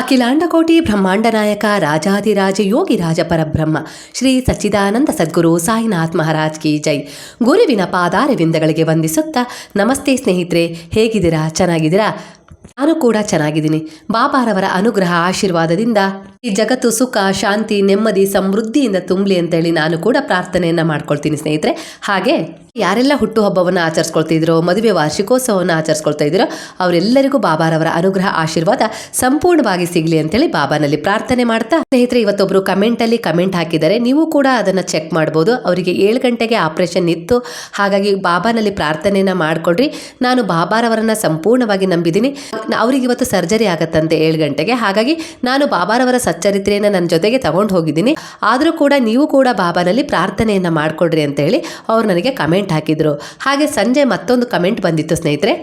ಅಖಿಲಾಂಡಕೋಟಿ ಬ್ರಹ್ಮಾಂಡ ನಾಯಕ, ರಾಜಾಧಿರಾಜ ಯೋಗಿ ರಾಜ ಪರಬ್ರಹ್ಮ ಶ್ರೀ ಸಚ್ಚಿದಾನಂದ ಸದ್ಗುರು ಸಾಯಿನಾಥ್ ಮಹಾರಾಜ್ ಕಿ ಜೈ. ಗುರುವಿನ ಪಾದಾರವಿಂದಗಳಿಗೆ ವಂದಿಸುತ್ತಾ, ನಮಸ್ತೆ ಸ್ನೇಹಿತರೆ, ಹೇಗಿದ್ದೀರಾ? ಚೆನ್ನಾಗಿದ್ದೀರಾ? ನಾನು ಕೂಡ ಚೆನ್ನಾಗಿದ್ದೀನಿ. ಬಾಬಾರವರ ಅನುಗ್ರಹ ಆಶೀರ್ವಾದದಿಂದ ಈ ಜಗತ್ತು ಸುಖ, ಶಾಂತಿ, ನೆಮ್ಮದಿ, ಸಮೃದ್ಧಿಯಿಂದ ತುಂಬಲಿ ಅಂತೇಳಿ ನಾನು ಕೂಡ ಪ್ರಾರ್ಥನೆಯನ್ನು ಮಾಡ್ಕೊಳ್ತೀನಿ ಸ್ನೇಹಿತರೆ. ಹಾಗೆ ಯಾರೆಲ್ಲ ಹುಟ್ಟುಹಬ್ಬವನ್ನು ಆಚರಿಸ್ಕೊಳ್ತಿದ್ರೋ, ಮದುವೆ ವಾರ್ಷಿಕೋತ್ಸವವನ್ನು ಆಚರಿಸ್ಕೊಳ್ತಾ ಇದ್ದೀರೋ ಅವರೆಲ್ಲರಿಗೂ ಬಾಬಾರವರ ಅನುಗ್ರಹ, ಆಶೀರ್ವಾದ ಸಂಪೂರ್ಣವಾಗಿ ಸಿಗಲಿ ಅಂತೇಳಿ ಬಾಬಾನಲ್ಲಿ ಪ್ರಾರ್ಥನೆ ಮಾಡ್ತಾ ಸ್ನೇಹಿತರೆ, ಇವತ್ತೊಬ್ರು ಕಮೆಂಟಲ್ಲಿ ಕಮೆಂಟ್ ಹಾಕಿದ್ದಾರೆ. ನೀವು ಕೂಡ ಅದನ್ನು ಚೆಕ್ ಮಾಡ್ಬೋದು. ಅವರಿಗೆ ಏಳು ಗಂಟೆಗೆ ಆಪರೇಷನ್ ಇತ್ತು. ಹಾಗಾಗಿ ಬಾಬಾನಲ್ಲಿ ಪ್ರಾರ್ಥನೆಯನ್ನ ಮಾಡಿಕೊಡ್ರಿ. ನಾನು ಬಾಬಾರವರನ್ನ ಸಂಪೂರ್ಣವಾಗಿ ನಂಬಿದ್ದೀನಿ. ಅವರಿಗೆ ಇವತ್ತು ಸರ್ಜರಿ ಆಗತ್ತಂತೆ ಏಳು ಗಂಟೆಗೆ. ಹಾಗಾಗಿ ನಾನು ಬಾಬಾರವರ ಸಚ್ಚರಿತ್ರೆಯನ್ನು ನನ್ನ ಜೊತೆಗೆ ತಗೊಂಡು ಹೋಗಿದ್ದೀನಿ. ಆದರೂ ಕೂಡ ನೀವು ಕೂಡ ಬಾಬಾನಲ್ಲಿ ಪ್ರಾರ್ಥನೆಯನ್ನು ಮಾಡಿಕೊಡ್ರಿ ಅಂತ ಹೇಳಿ ಅವ್ರು ನನಗೆ ಕಮೆಂಟ್ ಹಾಕಿದ್ರು. ಹಾಗೆ ಸಂಜೆ ಮತ್ತೊಂದು ಕಮೆಂಟ್ ಬಂದಿತ್ತು ಸ್ನೇಹಿತರೆ.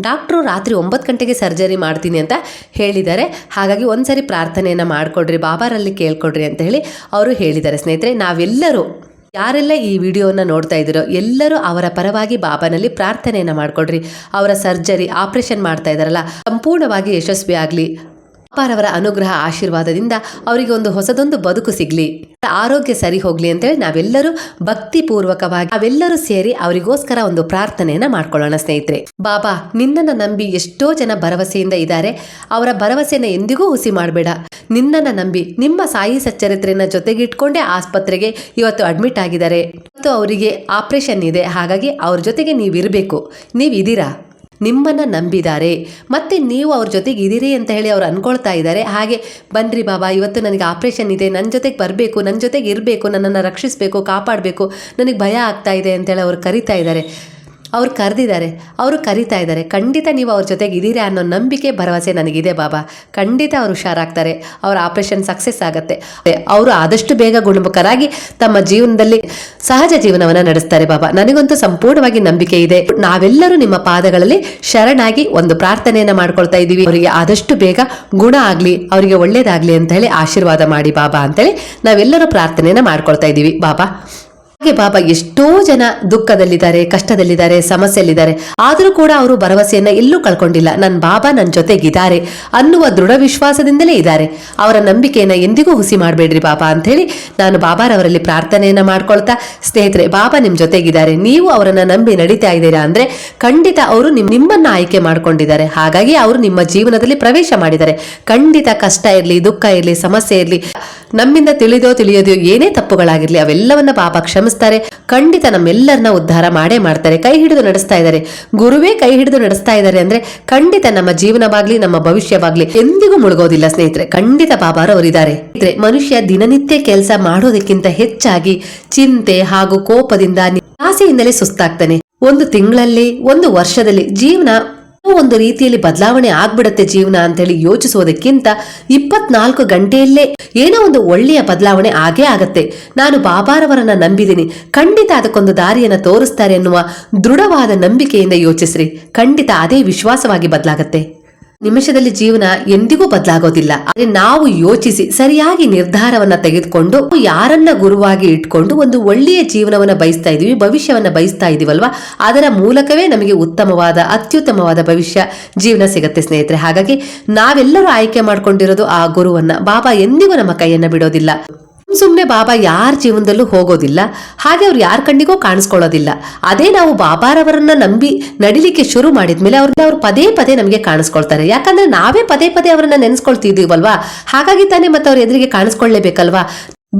ಡಾಕ್ಟ್ರು ರಾತ್ರಿ ಒಂಬತ್ತು ಗಂಟೆಗೆ ಸರ್ಜರಿ ಮಾಡ್ತೀನಿ ಅಂತ ಹೇಳಿದ್ದಾರೆ. ಹಾಗಾಗಿ ಒಂದ್ಸರಿ ಪ್ರಾರ್ಥನೆಯನ್ನು ಮಾಡಿಕೊಡ್ರಿ, ಬಾಬಾರಲ್ಲಿ ಕೇಳ್ಕೊಡ್ರಿ ಅಂತ ಹೇಳಿ ಅವರು ಹೇಳಿದ್ದಾರೆ ಸ್ನೇಹಿತರೆ. ನಾವೆಲ್ಲರೂ ಯಾರೆಲ್ಲ ಈ ವಿಡಿಯೋನ ನೋಡ್ತಾ ಇದ್ದೀರೋ ಎಲ್ಲರೂ ಅವರ ಪರವಾಗಿ ಬಾಬಾನಲ್ಲಿ ಪ್ರಾರ್ಥನೆಯನ್ನು ಮಾಡಿಕೊಡ್ರಿ. ಅವರ ಸರ್ಜರಿ, ಆಪರೇಷನ್ ಮಾಡ್ತಾ ಇದ್ದಾರಲ್ಲ, ಸಂಪೂರ್ಣವಾಗಿ ಯಶಸ್ವಿ ಆಗಲಿ ಬಾಬಾರವರ ಅನುಗ್ರಹ ಆಶೀರ್ವಾದದಿಂದ ಅವರಿಗೆ ಒಂದು ಹೊಸದೊಂದು ಬದುಕು ಸಿಗ್ಲಿ. ಆರೋಗ್ಯ ಸರಿ ಹೋಗ್ಲಿ ಅಂತೇಳಿ ನಾವೆಲ್ಲರೂ ಭಕ್ತಿ ಪೂರ್ವಕವಾಗಿ ನಾವೆಲ್ಲರೂ ಸೇರಿ ಅವರಿಗೋಸ್ಕರ ಒಂದು ಪ್ರಾರ್ಥನೆಯನ್ನ ಮಾಡ್ಕೊಳ್ಳೋಣ ಸ್ನೇಹಿತರೆ. ಬಾಬಾ, ನಿನ್ನನ್ನು ನಂಬಿ ಎಷ್ಟೋ ಜನ ಭರವಸೆಯಿಂದ ಇದ್ದಾರೆ. ಅವರ ಭರವಸೆನ ಎಂದಿಗೂ ಹುಸಿ ಮಾಡಬೇಡ. ನಿನ್ನನ್ನು ನಂಬಿ ನಿಮ್ಮ ಸಾಯಿ ಸಚ್ಚರಿತ್ರೆಯನ್ನ ಜೊತೆಗಿಟ್ಕೊಂಡೇ ಆಸ್ಪತ್ರೆಗೆ ಇವತ್ತು ಅಡ್ಮಿಟ್ ಆಗಿದ್ದಾರೆ. ಇವತ್ತು ಅವರಿಗೆ ಆಪರೇಷನ್ ಇದೆ. ಹಾಗಾಗಿ ಅವ್ರ ಜೊತೆಗೆ ನೀವಿರಬೇಕು. ನೀವಿದ್ದೀರಾ? ನಿಮ್ಮನ್ನ ನಂಬಿದ್ದಾರೆ. ಮತ್ತು ನೀವು ಅವ್ರ ಜೊತೆಗೆ ಇದ್ದೀರಿ ಅಂತ ಹೇಳಿ ಅವ್ರು ಅಂದ್ಕೊಳ್ತಾ ಇದ್ದಾರೆ. ಹಾಗೆ ಬನ್ನಿರಿ ಬಾಬಾ, ಇವತ್ತು ನನಗೆ ಆಪ್ರೇಷನ್ ಇದೆ. ನನ್ನ ಜೊತೆಗೆ ಬರಬೇಕು ನನ್ನ ಜೊತೆಗೆ ಇರಬೇಕು, ನನ್ನನ್ನು ರಕ್ಷಿಸಬೇಕು, ಕಾಪಾಡಬೇಕು. ನನಗೆ ಭಯ ಆಗ್ತಾ ಇದೆ ಅಂತೇಳಿ ಅವ್ರು ಕರಿತಾ ಇದ್ದಾರೆ. ಅವ್ರು ಕರೆದಿದ್ದಾರೆ, ಅವರು ಕರಿತಾ ಇದ್ದಾರೆ. ಖಂಡಿತ ನೀವು ಅವ್ರ ಜೊತೆಗೆ ಇದ್ದೀರಾ ಅನ್ನೋ ನಂಬಿಕೆ, ಭರವಸೆ ನನಗಿದೆ ಬಾಬಾ. ಖಂಡಿತ ಅವ್ರು ಹುಷಾರಾಗ್ತಾರೆ. ಅವರ ಆಪರೇಷನ್ ಸಕ್ಸಸ್ ಆಗುತ್ತೆ. ಅವರು ಆದಷ್ಟು ಬೇಗ ಗುಣಮುಖರಾಗಿ ತಮ್ಮ ಜೀವನದಲ್ಲಿ ಸಹಜ ಜೀವನವನ್ನು ನಡೆಸ್ತಾರೆ ಬಾಬಾ. ನನಗಂತೂ ಸಂಪೂರ್ಣವಾಗಿ ನಂಬಿಕೆ ಇದೆ. ನಾವೆಲ್ಲರೂ ನಿಮ್ಮ ಪಾದಗಳಲ್ಲಿ ಶರಣಾಗಿ ಒಂದು ಪ್ರಾರ್ಥನೆಯನ್ನು ಮಾಡ್ಕೊಳ್ತಾ ಇದ್ದೀವಿ. ಅವರಿಗೆ ಆದಷ್ಟು ಬೇಗ ಗುಣ ಆಗಲಿ, ಅವರಿಗೆ ಒಳ್ಳೇದಾಗಲಿ ಅಂತ ಹೇಳಿ ಆಶೀರ್ವಾದ ಮಾಡಿ ಬಾಬಾ ಅಂತೇಳಿ ನಾವೆಲ್ಲರೂ ಪ್ರಾರ್ಥನೆಯನ್ನು ಮಾಡ್ಕೊಳ್ತಾ ಇದ್ದೀವಿ. ಬಾಬಾ. ಬಾಬಾ ಎಷ್ಟೋ ಜನ ದುಃಖದಲ್ಲಿದ್ದಾರೆ, ಕಷ್ಟದಲ್ಲಿದ್ದಾರೆ, ಸಮಸ್ಯೆಯಲ್ಲಿದ್ದಾರೆ. ಆದರೂ ಕೂಡ ಅವರು ಭರವಸೆಯನ್ನ ಎಲ್ಲೂ ಕಳ್ಕೊಂಡಿಲ್ಲ. ನನ್ನ ಬಾಬಾ ನನ್ನ ಜೊತೆಗಿದ್ದಾರೆ ಅನ್ನುವ ದೃಢ ವಿಶ್ವಾಸದಿಂದಲೇ ಇದ್ದಾರೆ. ಅವರ ನಂಬಿಕೆಯನ್ನ ಎಂದಿಗೂ ಹುಸಿ ಮಾಡಬೇಡ್ರಿ ಬಾಬಾ ಅಂತ ಹೇಳಿ ನಾನು ಬಾಬಾರವರಲ್ಲಿ ಪ್ರಾರ್ಥನೆಯನ್ನ ಮಾಡ್ಕೊಳ್ತಾ, ಸ್ನೇಹಿತರೆ, ಬಾಬಾ ನಿಮ್ ಜೊತೆಗಿದ್ದಾರೆ. ನೀವು ಅವರನ್ನ ನಂಬಿ ನಡೀತಾ ಇದ್ದೀರಾ ಅಂದ್ರೆ ಖಂಡಿತ ಅವರು ನಿಮ್, ನಿಮ್ಮನ್ನ ಆಯ್ಕೆ ಮಾಡ್ಕೊಂಡಿದ್ದಾರೆ. ಹಾಗಾಗಿ ಅವರು ನಿಮ್ಮ ಜೀವನದಲ್ಲಿ ಪ್ರವೇಶ ಮಾಡಿದ್ದಾರೆ. ಖಂಡಿತ ಕಷ್ಟ ಇರಲಿ, ದುಃಖ ಇರಲಿ, ಸಮಸ್ಯೆ ಇರಲಿ, ನಮ್ಮಿಂದ ತಿಳಿದೋ ತಿಳಿಯೋದೋ ಏನೇ ತಪ್ಪುಗಳಾಗಿರ್ಲಿ, ಅವೆಲ್ಲವನ್ನ ಬಾಬಾ ಕ್ಷಮಿಸ್ತಾರೆ ಖಂಡಿತ ನಮ್ಮೆಲ್ಲರನ್ನ ಉದ್ಧಾರ ಮಾಡೇ ಮಾಡ್ತಾರೆ. ಕೈ ಹಿಡಿದು ನಡೆಸ್ತಾ ಇದ್ದಾರೆ. ಗುರುವೇ ಕೈ ಹಿಡಿದು ನಡೆಸ್ತಾ ಇದ್ದಾರೆ ಅಂದ್ರೆ ಖಂಡಿತ ನಮ್ಮ ಜೀವನವಾಗ್ಲಿ, ನಮ್ಮ ಭವಿಷ್ಯವಾಗ್ಲಿ ಎಂದಿಗೂ ಮುಳುಗೋದಿಲ್ಲ ಸ್ನೇಹಿತರೆ. ಖಂಡಿತ ಬಾಬಾರವರಿದ್ದಾರೆ ಮನುಷ್ಯ ದಿನನಿತ್ಯ ಕೆಲಸ ಮಾಡೋದಕ್ಕಿಂತ ಹೆಚ್ಚಾಗಿ ಚಿಂತೆ ಹಾಗೂ ಕೋಪದಿಂದ ಆಸೆಯಿಂದಲೇ ಸುಸ್ತಾಗ್ತಾನೆ. ಒಂದು ತಿಂಗಳಲ್ಲಿ, ಒಂದು ವರ್ಷದಲ್ಲಿ ಜೀವನ ಒಂದು ರೀತಿಯಲ್ಲಿ ಬದಲಾವಣೆ ಆಗ್ಬಿಡತ್ತೆ ಜೀವನ ಅಂತ ಹೇಳಿ ಯೋಚಿಸೋದಕ್ಕಿಂತ ಇಪ್ಪತ್ನಾಲ್ಕು ಗಂಟೆಯಲ್ಲೇ ಏನೋ ಒಂದು ಒಳ್ಳೆಯ ಬದಲಾವಣೆ ಆಗೇ ಆಗತ್ತೆ. ನಾನು ಬಾಬಾರವರನ್ನ ನಂಬಿದ್ದೀನಿ. ಖಂಡಿತ ಅದಕ್ಕೊಂದು ದಾರಿಯನ್ನ ತೋರಿಸ್ತಾರೆ ಎನ್ನುವ ದೃಢವಾದ ನಂಬಿಕೆಯಿಂದ ಯೋಚಿಸ್ರಿ. ಖಂಡಿತ ಅದೇ ವಿಶ್ವಾಸವಾಗಿ ಬದಲಾಗತ್ತೆ. ನಿಮಿಷದಲ್ಲಿ ಜೀವನ ಎಂದಿಗೂ ಬದಲಾಗೋದಿಲ್ಲ. ಆದ್ರೆ ನಾವು ಯೋಚಿಸಿ ಸರಿಯಾಗಿ ನಿರ್ಧಾರವನ್ನ ತೆಗೆದುಕೊಂಡು ಯಾರನ್ನ ಗುರುವಾಗಿ ಇಟ್ಕೊಂಡು ಒಂದು ಒಳ್ಳೆಯ ಜೀವನವನ್ನ ಬಯಸ್ತಾ ಇದೀವಿ, ಭವಿಷ್ಯವನ್ನ ಬಯಸ್ತಾ ಇದೀವಲ್ವಾ? ಅದರ ಮೂಲಕವೇ ನಮಗೆ ಉತ್ತಮವಾದ, ಅತ್ಯುತ್ತಮವಾದ ಭವಿಷ್ಯ, ಜೀವನ ಸಿಗತ್ತೆ ಸ್ನೇಹಿತರೆ. ಹಾಗಾಗಿ ನಾವೆಲ್ಲರೂ ಆಯ್ಕೆ ಮಾಡ್ಕೊಂಡಿರೋದು ಆ ಗುರುವನ್ನ. ಬಾಬಾ ಎಂದಿಗೂ ನಮ್ಮ ಕೈಯನ್ನ ಬಿಡೋದಿಲ್ಲ. ಸುಮ್ಮನೆ ಬಾಬಾ ಯಾರ ಜೀವನದಲ್ಲೂ ಹೋಗೋದಿಲ್ಲ, ಹಾಗೆ ಅವ್ರು ಯಾರ ಕಣ್ಣಿಗೂ ಕಾಣಿಸ್ಕೊಳ್ಳೋದಿಲ್ಲ. ಅದೇ ನಾವು ಬಾಬಾರವರನ್ನ ನಂಬಿ ನಡಿಲಿಕ್ಕೆ ಶುರು ಮಾಡಿದ್ಮೇಲೆ ಅವ್ರನ್ನ ಅವ್ರು ಪದೇ ಪದೇ ನಮಗೆ ಕಾಣಿಸ್ಕೊಳ್ತಾರೆ. ಯಾಕಂದ್ರೆ ನಾವೇ ಪದೇ ಪದೇ ಅವರನ್ನ ನೆನೆಸ್ಕೊಳ್ತಿದ್ದೀವಲ್ವಾ? ಹಾಗಾಗಿ ತಾನೇ ಮತ್ತೆ ಅವ್ರ ಎದುರಿಗೆ ಕಾಣಿಸ್ಕೊಳ್ಳೇಬೇಕಲ್ವಾ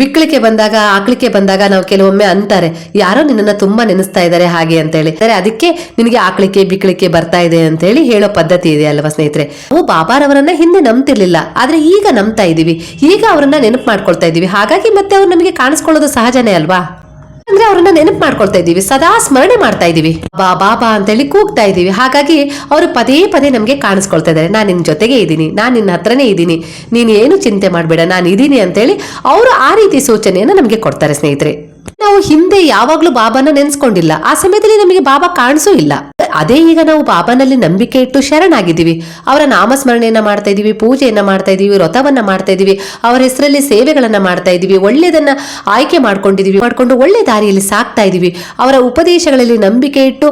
ಬಿಕ್ಕಳಿಕೆ ಬಂದಾಗ, ಆಕಳಿಕೆ ಬಂದಾಗ ನಾವು ಕೆಲವೊಮ್ಮೆ ಅಂತಾರೆ, ಯಾರೋ ನಿನ್ನನ್ನು ತುಂಬಾ ನೆನೆಸ್ತಾ ಇದ್ದಾರೆ ಹಾಗೆ ಅಂತ ಹೇಳಿ ಅದಕ್ಕೆ ನಿನಗೆ ಆಕಳಿಕೆ, ಬಿಕ್ಕಳಿಕೆ ಬರ್ತಾ ಇದೆ ಅಂತ ಹೇಳಿ ಹೇಳೋ ಪದ್ಧತಿ ಇದೆ ಅಲ್ವಾ ಸ್ನೇಹಿತರೆ? ನಾವು ಬಾಬಾರವರನ್ನ ಹಿಂದೆ ನಂಬ್ತಿರ್ಲಿಲ್ಲ, ಆದ್ರೆ ಈಗ ನಂಬ್ತಾ ಇದೀವಿ. ಈಗ ಅವರನ್ನ ನೆನಪು ಮಾಡ್ಕೊಳ್ತಾ ಇದೀವಿ. ಹಾಗಾಗಿ ಮತ್ತೆ ಅವ್ರು ನಮಗೆ ಕಾಣಿಸ್ಕೊಳ್ಳೋದು ಸಹಜನೇ ಅಲ್ವಾ? ಅಂದ್ರೆ ಅವ್ರನ್ನ ನೆನಪು ಮಾಡ್ಕೊಳ್ತಾ ಇದೀವಿ ಸದಾ ಸ್ಮರಣೆ ಮಾಡ್ತಾ ಇದೀವಿ ಬಾ ಬಾಬಾ ಅಂತೇಳಿ ಕೂಗ್ತಾ ಇದೀವಿ ಹಾಗಾಗಿ ಅವರು ಪದೇ ಪದೇ ನಮಗೆ ಕಾಣಿಸ್ಕೊಳ್ತಾ ಇದ್ದಾರೆ. ನಾನು ನಿನ್ ಜೊತೆಗೆ ಇದ್ದೀನಿ, ನಾನು ನಿನ್ನ ಹತ್ರನೇ ಇದ್ದೀನಿ, ನೀನು ಏನು ಚಿಂತೆ ಮಾಡಬೇಡ, ನಾನು ಇದ್ದೀನಿ ಅಂತೇಳಿ ಅವರು ಆ ರೀತಿ ಸೂಚನೆಯನ್ನು ನಮಗೆ ಕೊಡ್ತಾರೆ ಸ್ನೇಹಿತರೆ. ನಾವು ಹಿಂದೆ ಯಾವಾಗ್ಲೂ ಬಾಬಾನ ನೆನ್ಸ್ಕೊಂಡಿಲ್ಲ. ಆ ಸಮಯದಲ್ಲಿ ನಮಗೆ ಬಾಬಾ ಕಾಣಿಸೂ ಇಲ್ಲ. ಅದೇ ಈಗ ನಾವು ಬಾಬಾನಲ್ಲಿ ನಂಬಿಕೆ ಇಟ್ಟು ಶರಣಾಗಿದ್ದೀವಿ. ಅವರ ನಾಮಸ್ಮರಣೆಯನ್ನು ಮಾಡ್ತಾ ಇದ್ದೀವಿ ಪೂಜೆಯನ್ನು ಮಾಡ್ತಾ ಇದ್ದೀವಿ ವ್ರತವನ್ನು ಮಾಡ್ತಾ ಇದ್ದೀವಿ ಅವರ ಹೆಸರಲ್ಲಿ ಸೇವೆಗಳನ್ನು ಮಾಡ್ತಾ ಇದ್ದೀವಿ ಒಳ್ಳೆಯದನ್ನು ಆಯ್ಕೆ ಮಾಡ್ಕೊಂಡಿದೀವಿ, ಮಾಡಿಕೊಂಡು ಒಳ್ಳೆ ದಾರಿಯಲ್ಲಿ ಸಾಕ್ತಾ ಇದೀವಿ. ಅವರ ಉಪದೇಶಗಳಲ್ಲಿ ನಂಬಿಕೆ ಇಟ್ಟು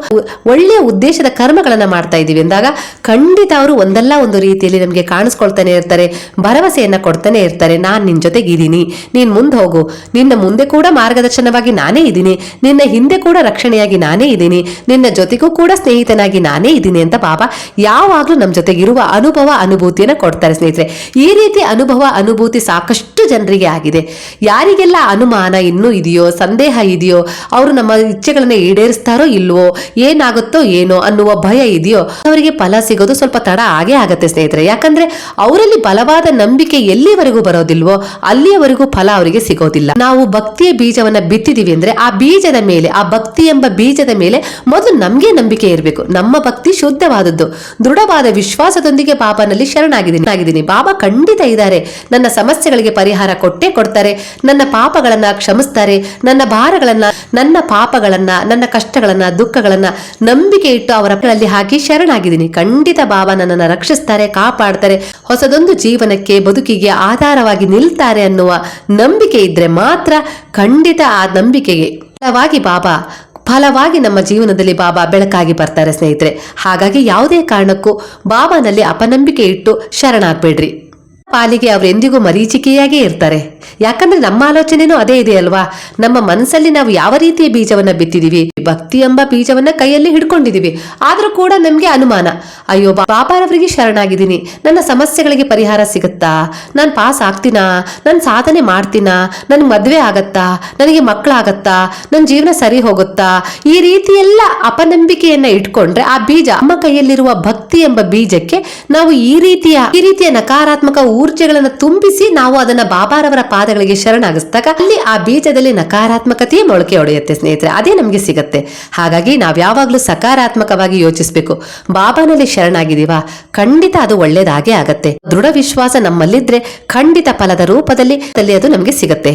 ಒಳ್ಳೆಯ ಉದ್ದೇಶದ ಕರ್ಮಗಳನ್ನು ಮಾಡ್ತಾ ಇದ್ದೀವಿ ಅಂದಾಗ ಖಂಡಿತ ಅವರು ಒಂದಲ್ಲ ಒಂದು ರೀತಿಯಲ್ಲಿ ನಮಗೆ ಕಾಣಿಸ್ಕೊಳ್ತಾನೆ ಇರ್ತಾರೆ, ಭರವಸೆಯನ್ನು ಕೊಡ್ತಾನೆ ಇರ್ತಾರೆ. ನಾನ್ ನಿನ್ ಜೊತೆಗಿದ್ದೀನಿ, ನೀನು ಮುಂದೆ ಹೋಗು. ನಿನ್ನ ಮುಂದೆ ಕೂಡ ಮಾರ್ಗದರ್ಶನವಾಗಿ ನಾನೇ ಇದ್ದೀನಿ. ನಿನ್ನ ಹಿಂದೆ ಕೂಡ ರಕ್ಷಣೆಯಾಗಿ ನಾನೇ ಇದ್ದೀನಿ. ನಿನ್ನ ಜೊತೆಗೂ ಕೂಡ ಸ್ನೇಹಿತನಾಗಿ ನಾನೇ ಇದ್ದೀನಿ ಅಂತ ಪಾಪ ಯಾವಾಗಲೂ ನಮ್ಮ ಜೊತೆಗಿರುವ ಅನುಭವ, ಅನುಭೂತಿಯನ್ನ ಕೊಡ್ತಾರೆ ಸ್ನೇಹಿತರೆ. ಈ ರೀತಿ ಅನುಭವ, ಅನುಭೂತಿ ಸಾಕಷ್ಟು ಜನರಿಗೆ ಆಗಿದೆ. ಯಾರಿಗೆಲ್ಲ ಅನುಮಾನ ಇನ್ನೂ ಇದೆಯೋ, ಸಂದೇಹ ಇದೆಯೋ, ಅವರು ನಮ್ಮ ಇಚ್ಛೆಗಳನ್ನ ಈಡೇರಿಸ್ತಾರೋ ಇಲ್ವೋ, ಏನಾಗುತ್ತೋ ಏನೋ ಅನ್ನುವ ಭಯ ಇದೆಯೋ, ಅವರಿಗೆ ಫಲ ಸಿಗೋದು ಸ್ವಲ್ಪ ತಡ ಆಗೇ ಆಗುತ್ತೆ ಸ್ನೇಹಿತರೆ. ಯಾಕಂದ್ರೆ ಅವರಲ್ಲಿ ಬಲವಾದ ನಂಬಿಕೆ ಎಲ್ಲಿವರೆಗೂ ಬರೋದಿಲ್ವೋ, ಅಲ್ಲಿಯವರೆಗೂ ಫಲ ಅವರಿಗೆ ಸಿಗೋದಿಲ್ಲ. ನಾವು ಭಕ್ತಿಯ ಬೀಜವನ್ನ ಬಿತ್ತಿದೀವಿ ಅಂದ್ರೆ ಆ ಬೀಜದ ಮೇಲೆ, ಆ ಭಕ್ತಿ ಎಂಬ ಬೀಜದ ಮೇಲೆ ಮೊದಲು ನಮ್ಗೆ ನಂಬಿಕೆ ಇರಬೇಕು. ನಮ್ಮ ಭಕ್ತಿ ಶುದ್ಧವಾದದ್ದು. ದೃಢವಾದ ವಿಶ್ವಾಸದೊಂದಿಗೆ ಪಾಪನಲ್ಲಿ ಶರಣಾಗಿದ್ದೀನಿ. ಬಾಬಾ ಖಂಡಿತ ಇದ್ದಾರೆ. ನನ್ನ ಸಮಸ್ಯೆಗಳಿಗೆ ಪರಿಹಾರ ಕೊಟ್ಟೇ ಕೊಡ್ತಾರೆ. ನನ್ನ ಪಾಪಗಳನ್ನ ಕ್ಷಮಿಸ್ತಾರೆ. ನನ್ನ ಭಾರಗಳನ್ನ, ನನ್ನ ಪಾಪಗಳನ್ನ, ನನ್ನ ಕಷ್ಟಗಳನ್ನ, ದುಃಖಗಳನ್ನ ನಂಬಿಕೆ ಇಟ್ಟು ಅವರ ಹಾಕಿ ಶರಣಾಗಿದ್ದೀನಿ. ಖಂಡಿತ ಬಾಬಾ ನನ್ನನ್ನು ರಕ್ಷಿಸ್ತಾರೆ, ಕಾಪಾಡ್ತಾರೆ. ಹೊಸದೊಂದು ಜೀವನಕ್ಕೆ, ಬದುಕಿಗೆ ಆಧಾರವಾಗಿ ನಿಲ್ತಾರೆ ಅನ್ನುವ ನಂಬಿಕೆ ಇದ್ರೆ ಮಾತ್ರ ಖಂಡಿತ ಆ ನಂಬಿಕೆಗೆ. ಬಾಬಾ ಫಲವಾಗಿ ನಮ್ಮ ಜೀವನದಲ್ಲಿ ಬಾಬಾ ಬೆಳಕಾಗಿ ಬರ್ತಾರೆ ಸ್ನೇಹಿತರೆ. ಹಾಗಾಗಿ ಯಾವುದೇ ಕಾರಣಕ್ಕೂ ಬಾಬಾನಲ್ಲಿ ಅಪನಂಬಿಕೆ ಇಟ್ಟು ಶರಣಾಗ್ಬೇಡ್ರಿ. ಪಾಲಿಗೆ ಅವ್ರು ಎಂದಿಗೂ ಮರೀಚಿಕೆಯಾಗೇ ಇರ್ತಾರೆ. ಯಾಕಂದ್ರೆ ನಮ್ಮ ಆಲೋಚನೆನೂ ಅದೇ ಇದೆ ಅಲ್ವಾ? ನಮ್ಮ ಮನಸ್ಸಲ್ಲಿ ನಾವು ಯಾವ ರೀತಿಯ ಬೀಜವನ್ನ ಬಿತ್ತಿದೀವಿ? ಭಕ್ತಿ ಎಂಬ ಬೀಜವನ್ನ ಕೈಯಲ್ಲಿ ಹಿಡ್ಕೊಂಡಿದೀವಿ. ಆದ್ರೂ ಕೂಡ ನಮ್ಗೆ ಅನುಮಾನ. ಅಯ್ಯೋ ಪಾಪಾರವರಿಗೆ ಶರಣಾಗಿದ್ದೀನಿ. ನನ್ನ ಸಮಸ್ಯೆಗಳಿಗೆ ಪರಿಹಾರ ಸಿಗುತ್ತಾ? ನಾನು ಪಾಸ್ ಆಗ್ತೀನಾ? ನಾನು ಸಾಧನೆ ಮಾಡ್ತೀನಾ? ನನ್ ಮದ್ವೆ ಆಗತ್ತಾ? ನನಗೆ ಮಕ್ಕಳಾಗತ್ತಾ ನನ್ನ ಜೀವನ ಸರಿ ಹೋಗುತ್ತಾ? ಈ ರೀತಿಯೆಲ್ಲ ಅಪನಂಬಿಕೆಯನ್ನ ಇಟ್ಕೊಂಡ್ರೆ ಆ ಬೀಜ ನಮ್ಮ ಕೈಯಲ್ಲಿರುವ ಭಕ್ತಿ ಎಂಬ ಬೀಜಕ್ಕೆ ನಾವು ಈ ರೀತಿಯ ಈ ರೀತಿಯ ನಕಾರಾತ್ಮಕ ಊರ್ಜೆಗಳನ್ನ ತುಂಬಿಸಿ ನಾವು ಅದನ್ನ ಬಾಬಾರವರ ಪಾದಗಳಿಗೆ ಶರಣಾಗಿಸಿದಾಗ ಅಲ್ಲಿ ಆ ಬೀಜದಲ್ಲಿ ನಕಾರಾತ್ಮಕತೆಯೇ ಮೊಳಕೆ ಹೊಡೆಯುತ್ತೆ ಸ್ನೇಹಿತರೆ, ಅದೇ ನಮಗೆ ಸಿಗತ್ತೆ. ಹಾಗಾಗಿ ನಾವ್ ಯಾವಾಗ್ಲೂ ಸಕಾರಾತ್ಮಕವಾಗಿ ಯೋಚಿಸಬೇಕು. ಬಾಬಾನಲ್ಲಿ ಶರಣಾಗಿದೀವಾ ಖಂಡಿತ ಅದು ಒಳ್ಳೇದಾಗೆ ಆಗತ್ತೆ. ದೃಢ ವಿಶ್ವಾಸ ನಮ್ಮಲ್ಲಿದ್ರೆ ಖಂಡಿತ ಫಲದ ರೂಪದಲ್ಲಿ ಅದು ನಮಗೆ ಸಿಗತ್ತೆ.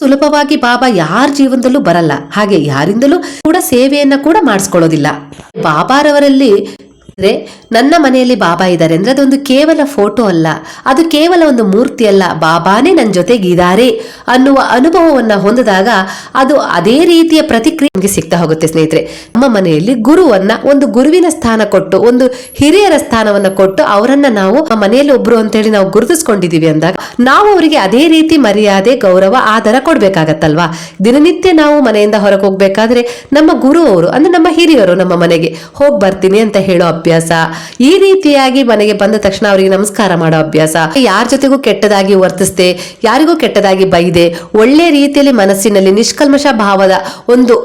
ಸುಲಭವಾಗಿ ಬಾಬಾ ಯಾರ ಜೀವನದಲ್ಲೂ ಬರಲ್ಲ. ಹಾಗೆ ಯಾರಿಂದಲೂ ಕೂಡ ಸೇವೆಯನ್ನ ಕೂಡ ಮಾಡಿಸ್ಕೊಳ್ಳೋದಿಲ್ಲ. ಬಾಬಾರವರಲ್ಲಿ ಅಂದ್ರೆ ನನ್ನ ಮನೆಯಲ್ಲಿ ಬಾಬಾ ಇದ್ದಾರೆ ಅಂದ್ರೆ ಅದೊಂದು ಕೇವಲ ಫೋಟೋ ಅಲ್ಲ. ಅದು ಕೇವಲ ಒಂದು ಮೂರ್ತಿ ಅಲ್ಲ. ಬಾಬಾನೇ ನನ್ನ ಜೊತೆಗಿದ್ದಾರೆ ಅನ್ನುವ ಅನುಭವವನ್ನ ಹೊಂದಿದಾಗ ಅದು ಅದೇ ರೀತಿಯ ಪ್ರತಿಕ್ರಿಯೆ ಸಿಗ್ತಾ ಹೋಗುತ್ತೆ ಸ್ನೇಹಿತರೆ. ನಮ್ಮ ಮನೆಯಲ್ಲಿ ಗುರುವನ್ನ ಒಂದು ಗುರುವಿನ ಸ್ಥಾನ ಕೊಟ್ಟು, ಒಂದು ಹಿರಿಯರ ಸ್ಥಾನವನ್ನ ಕೊಟ್ಟು ಅವರನ್ನ ನಾವು ಮನೆಯಲ್ಲಿ ಒಬ್ರು ಅಂತ ಹೇಳಿ ನಾವು ಗುರುತಿಸ್ಕೊಂಡಿದೀವಿ ಅಂದಾಗ ನಾವು ಅವರಿಗೆ ಅದೇ ರೀತಿ ಮರ್ಯಾದೆ, ಗೌರವ ಆಧಾರ ಕೊಡ್ಬೇಕಾಗತ್ತಲ್ವಾ? ದಿನನಿತ್ಯ ನಾವು ಮನೆಯಿಂದ ಹೊರಗೆ ಹೋಗ್ಬೇಕಾದ್ರೆ ನಮ್ಮ ಗುರು ಅವರು ಅಂದ್ರೆ ನಮ್ಮ ಹಿರಿಯರು ನಮ್ಮ ಮನೆಗೆ ಹೋಗ್ ಬರ್ತೀನಿ ಅಂತ ಹೇಳೋ ಅಭ್ಯಾಸ ಈ ರೀತಿಯಾಗಿ ಮನೆಗೆ ಬಂದ ತಕ್ಷಣ ಅವರಿಗೆ ನಮಸ್ಕಾರ ಮಾಡೋ ಅಭ್ಯಾಸ. ಯಾರ ಜೊತೆಗೂ ಕೆಟ್ಟದಾಗಿ ವರ್ತಿಸ್ದೆ, ಯಾರಿಗೂ ಕೆಟ್ಟದಾಗಿ ಬೈದೆ, ಒಳ್ಳೆ ರೀತಿಯಲ್ಲಿ ಮನಸ್ಸಿನಲ್ಲಿ ನಿಷ್ಕಲ್ಮಶ ಭಾವದ ಒಂದು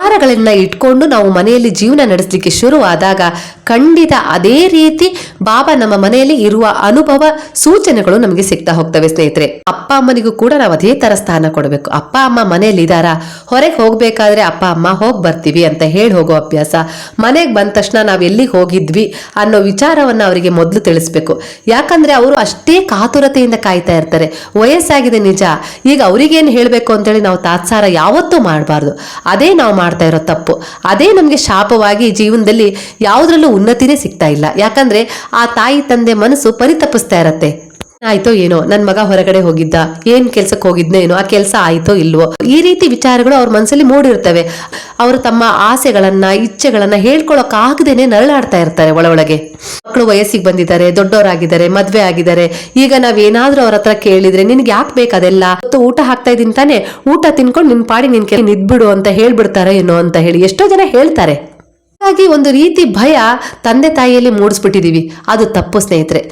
ವಿಚಾರಗಳನ್ನ ಇಟ್ಕೊಂಡು ನಾವು ಮನೆಯಲ್ಲಿ ಜೀವನ ನಡೆಸಲಿಕ್ಕೆ ಶುರುವಾದಾಗ ಖಂಡಿತ ಅದೇ ರೀತಿ ಬಾಬಾ ನಮ್ಮ ಮನೆಯಲ್ಲಿ ಇರುವ ಅನುಭವ ಸೂಚನೆಗಳು ನಮಗೆ ಸಿಗ್ತಾ ಹೋಗ್ತವೆ ಸ್ನೇಹಿತರೆ. ಅಪ್ಪ ಅಮ್ಮನಿಗೂ ಕೂಡ ನಾವು ಅದೇ ತರ ಸ್ಥಾನ ಕೊಡಬೇಕು. ಅಪ್ಪ ಅಮ್ಮ ಮನೆಯಲ್ಲಿ ಇದಾರಾ ಹೊರಗೆ ಹೋಗ್ಬೇಕಾದ್ರೆ ಅಪ್ಪ ಅಮ್ಮ ಹೋಗ್ ಬರ್ತೀವಿ ಅಂತ ಹೇಳಿ ಹೋಗೋ ಅಭ್ಯಾಸ. ಮನೆಗೆ ಬಂದ ತಕ್ಷಣ ನಾವು ಎಲ್ಲಿಗೆ ಹೋಗಿದ್ವಿ ಅನ್ನೋ ವಿಚಾರವನ್ನ ಅವರಿಗೆ ಮೊದಲು ತಿಳಿಸ್ಬೇಕು. ಯಾಕಂದ್ರೆ ಅವರು ಅಷ್ಟೇ ಕಾತುರತೆಯಿಂದ ಕಾಯ್ತಾ ಇರ್ತಾರೆ. ವಯಸ್ಸಾಗಿದೆ ನಿಜ. ಈಗ ಅವ್ರಿಗೇನು ಹೇಳಬೇಕು ಅಂತೇಳಿ ನಾವು ತಾತ್ಸಾರ ಯಾವತ್ತೂ ಮಾಡಬಾರ್ದು. ಅದೇ ನಾವು ಮಾಡ್ತಾ ಇರೋ ತಪ್ಪು. ಅದೇ ನಮಗೆ ಶಾಪವಾಗಿ ಜೀವನದಲ್ಲಿ ಯಾವುದರಲ್ಲೂ ಉನ್ನತಿನೇ ಸಿಗ್ತಾ ಇಲ್ಲ. ಯಾಕಂದ್ರೆ ಆ ತಾಯಿ ತಂದೆ ಮನಸ್ಸು ಪರಿತಪಿಸ್ತಾ ಇರತ್ತೆ. ಆಯ್ತೋ ಏನೋ? ನನ್ ಮಗ ಹೊರಗಡೆ ಹೋಗಿದ್ದ. ಏನ್ ಕೆಲ್ಸಕ್ಕೆ ಹೋಗಿದ್ನೋ ಏನೋ? ಆ ಕೆಲಸ ಆಯ್ತೋ ಇಲ್ವೋ? ಈ ರೀತಿ ವಿಚಾರಗಳು ಅವ್ರ ಮನಸ್ಸಲ್ಲಿ ಮೂಡಿರ್ತವೆ ಅವರು ತಮ್ಮ ಆಸೆಗಳನ್ನ, ಇಚ್ಛೆಗಳನ್ನ ಹೇಳ್ಕೊಳಕ್ ಆಗದೇನೆ ನರಳಾಡ್ತಾ ಇರ್ತಾರೆ ಒಳ ಒಳಗೆ ಮಕ್ಕಳು ವಯಸ್ಸಿಗೆ ಬಂದಿದ್ದಾರೆ, ದೊಡ್ಡವರಾಗಿದ್ದಾರೆ, ಮದ್ವೆ ಆಗಿದ್ದಾರೆ. ಈಗ ನಾವ್ ಏನಾದ್ರೂ ಅವ್ರ ಹತ್ರ ಕೇಳಿದ್ರೆ ನಿನ್ಗೆ ಯಾಕೆ ಬೇಕದೆಲ್ಲ ಮತ್ತು ಊಟ ಹಾಕ್ತಾ ಇದೀನಿ ತಾನೆ. ಊಟ ತಿನ್ಕೊಂಡು ನಿನ್ ಪಾಡಿ ನಿನ್ ಕೆಲ ನಿದ್ಬಿಡು ಅಂತ ಹೇಳ್ಬಿಡ್ತಾರೆ ಏನೋ ಅಂತ ಹೇಳಿ ಎಷ್ಟೋ ಜನ ಹೇಳ್ತಾರೆ. ಹಾಗಾಗಿ ಒಂದು ರೀತಿ ಭಯ ತಂದೆ ತಾಯಿಯಲ್ಲಿ ಮೂಡಿಸ್ಬಿಟ್ಟಿದೀವಿ. ಅದು ತಪ್ಪು ಸ್ನೇಹಿತರೆ.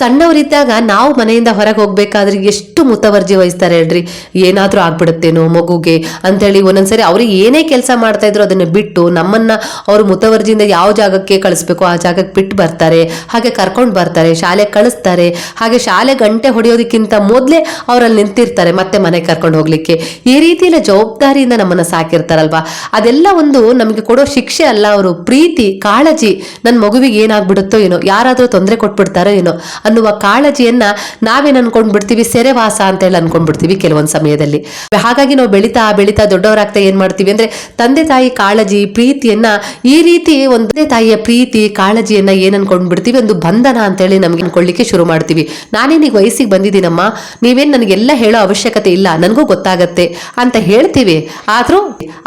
ಸಣ್ಣವರಿದ್ದಾಗ ನಾವು ಮನೆಯಿಂದ ಹೊರಗೆ ಹೋಗ್ಬೇಕಾದ್ರೆ ಎಷ್ಟು ಮುತವರ್ಜಿ ವಹಿಸ್ತಾರೆ ಹೇಳ್ರಿ. ಏನಾದರೂ ಆಗ್ಬಿಡುತ್ತೇನೋ ಮಗುಗೆ ಅಂತೇಳಿ ಒಂದೊಂದ್ಸರಿ ಅವ್ರಿಗೆ ಏನೇ ಕೆಲಸ ಮಾಡ್ತಾ ಇದ್ರು ಅದನ್ನು ಬಿಟ್ಟು ನಮ್ಮನ್ನ ಅವರು ಮುತವರ್ಜಿಯಿಂದ ಯಾವ ಜಾಗಕ್ಕೆ ಕಳಿಸ್ಬೇಕು, ಆ ಜಾಗಕ್ಕೆ ಬಿಟ್ಟು ಬರ್ತಾರೆ, ಹಾಗೆ ಕರ್ಕೊಂಡು ಬರ್ತಾರೆ, ಶಾಲೆ ಕಳಿಸ್ತಾರೆ, ಹಾಗೆ ಶಾಲೆ ಗಂಟೆ ಹೊಡೆಯೋದಕ್ಕಿಂತ ಮೊದಲೇ ಅವರಲ್ಲಿ ನಿಂತಿರ್ತಾರೆ ಮತ್ತೆ ಮನೆಗೆ ಕರ್ಕೊಂಡು ಹೋಗ್ಲಿಕ್ಕೆ. ಈ ರೀತಿಯಲ್ಲ ಜವಾಬ್ದಾರಿಯಿಂದ ನಮ್ಮನ್ನ ಸಾಕಿರ್ತಾರಲ್ವಾ? ಅದೆಲ್ಲ ಒಂದು ನಮಗೆ ಕೊಡೋ ಶಿಕ್ಷೆ ಅಲ್ಲ, ಅವರು ಪ್ರೀತಿ, ಕಾಳಜಿ ನನ್ನ ಮಗುವಿಗೆ ಏನಾಗ್ಬಿಡುತ್ತೋ ಏನೋ, ಯಾರಾದರೂ ತೊಂದರೆ ಕೊಟ್ಬಿಡ್ತಾರೋ ಏನೋ ಅನ್ನುವ ಕಾಳಜಿಯನ್ನ ನಾವೇನ್ ಅನ್ಕೊಂಡ್ಬಿಡ್ತೀವಿ? ಸೆರೆವಾಸ ಅಂತ ಹೇಳಿ ಅನ್ಕೊಂಡ್ಬಿಡ್ತೀವಿ ಕೆಲವೊಂದು ಸಮಯದಲ್ಲಿ. ಹಾಗಾಗಿ ನಾವು ಬೆಳೀತಾ ಬೆಳಿತಾ ದೊಡ್ಡವರಾಗ್ತಾ ಏನ್ ಮಾಡ್ತೀವಿ ಅಂದ್ರೆ ತಂದೆ ತಾಯಿ ಕಾಳಜಿ, ಪ್ರೀತಿಯನ್ನ ಈ ರೀತಿ ಒಂದು ತಾಯಿಯ ಪ್ರೀತಿ, ಕಾಳಜಿಯನ್ನ ಏನ್ ಅನ್ಕೊಂಡ್ಬಿಡ್ತೀವಿ? ಒಂದು ಬಂಧನ ಅಂತೇಳಿ ನಮ್ಗೆ ಅನ್ಕೊಳ್ಳಿಕ್ಕೆ ಶುರು ಮಾಡ್ತೀವಿ. ನಾನೇನೀಗ ವಯಸ್ಸಿಗೆ ಬಂದಿದ್ದೀನಮ್ಮ, ನೀವೇನ್ ನನಗೆಲ್ಲ ಹೇಳೋ ಅವಶ್ಯಕತೆ ಇಲ್ಲ, ನನಗೂ ಗೊತ್ತಾಗತ್ತೆ ಅಂತ ಹೇಳ್ತೀವಿ. ಆದ್ರೂ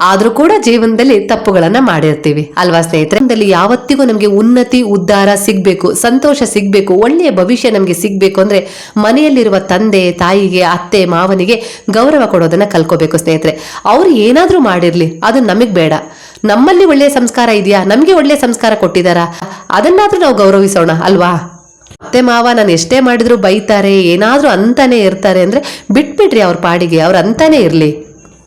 ಆದ್ರೂ ಕೂಡ ಜೀವನದಲ್ಲಿ ತಪ್ಪುಗಳನ್ನ ಮಾಡಿರ್ತೀವಿ. ಅಲ್ವಾ ಸ್ನೇಹಿತರೆ? ಯಾವತ್ತಿಗೂ ನಮಗೆ ಉನ್ನತಿ, ಉದ್ಧಾರ ಸಿಗ್ಬೇಕು, ಸಂತೋಷ ಸಿಗ್ಬೇಕು, ಒಳ್ಳೆಯ ಭವಿಷ್ಯ ನಮಗೆ ಸಿಗಬೇಕು ಅಂದ್ರೆ ಮನೆಯಲ್ಲಿರುವ ತಂದೆ, ತಾಯಿಗೆ, ಅತ್ತೆ, ಮಾವನಿಗೆ ಗೌರವ ಕೊಡೋದನ್ನ ಕಲ್ಕೋಬೇಕು ಸ್ನೇಹಿತರೆ. ಅವ್ರು ಏನಾದರೂ ಮಾಡಿರಲಿ, ಅದು ನಮಗೆ ಬೇಡ. ನಮ್ಮಲ್ಲಿ ಒಳ್ಳೆಯ ಸಂಸ್ಕಾರ ಇದೆಯಾ? ನಮಗೆ ಒಳ್ಳೆಯ ಸಂಸ್ಕಾರ ಕೊಟ್ಟಿದಾರಾ? ಅದನ್ನಾದರೂ ನಾವು ಗೌರವಿಸೋಣ, ಅಲ್ವಾ? ಅತ್ತೆ, ಮಾವ ನಾನು ಎಷ್ಟೇ ಮಾಡಿದ್ರು ಬೈತಾರೆ, ಏನಾದರೂ ಅಂತಾನೆ ಇರ್ತಾರೆ ಅಂದ್ರೆ ಬಿಟ್ಬಿಡ್ರಿ ಅವ್ರ ಪಾಡಿಗೆ, ಅವ್ರು ಅಂತಾನೆ ಇರ್ಲಿ.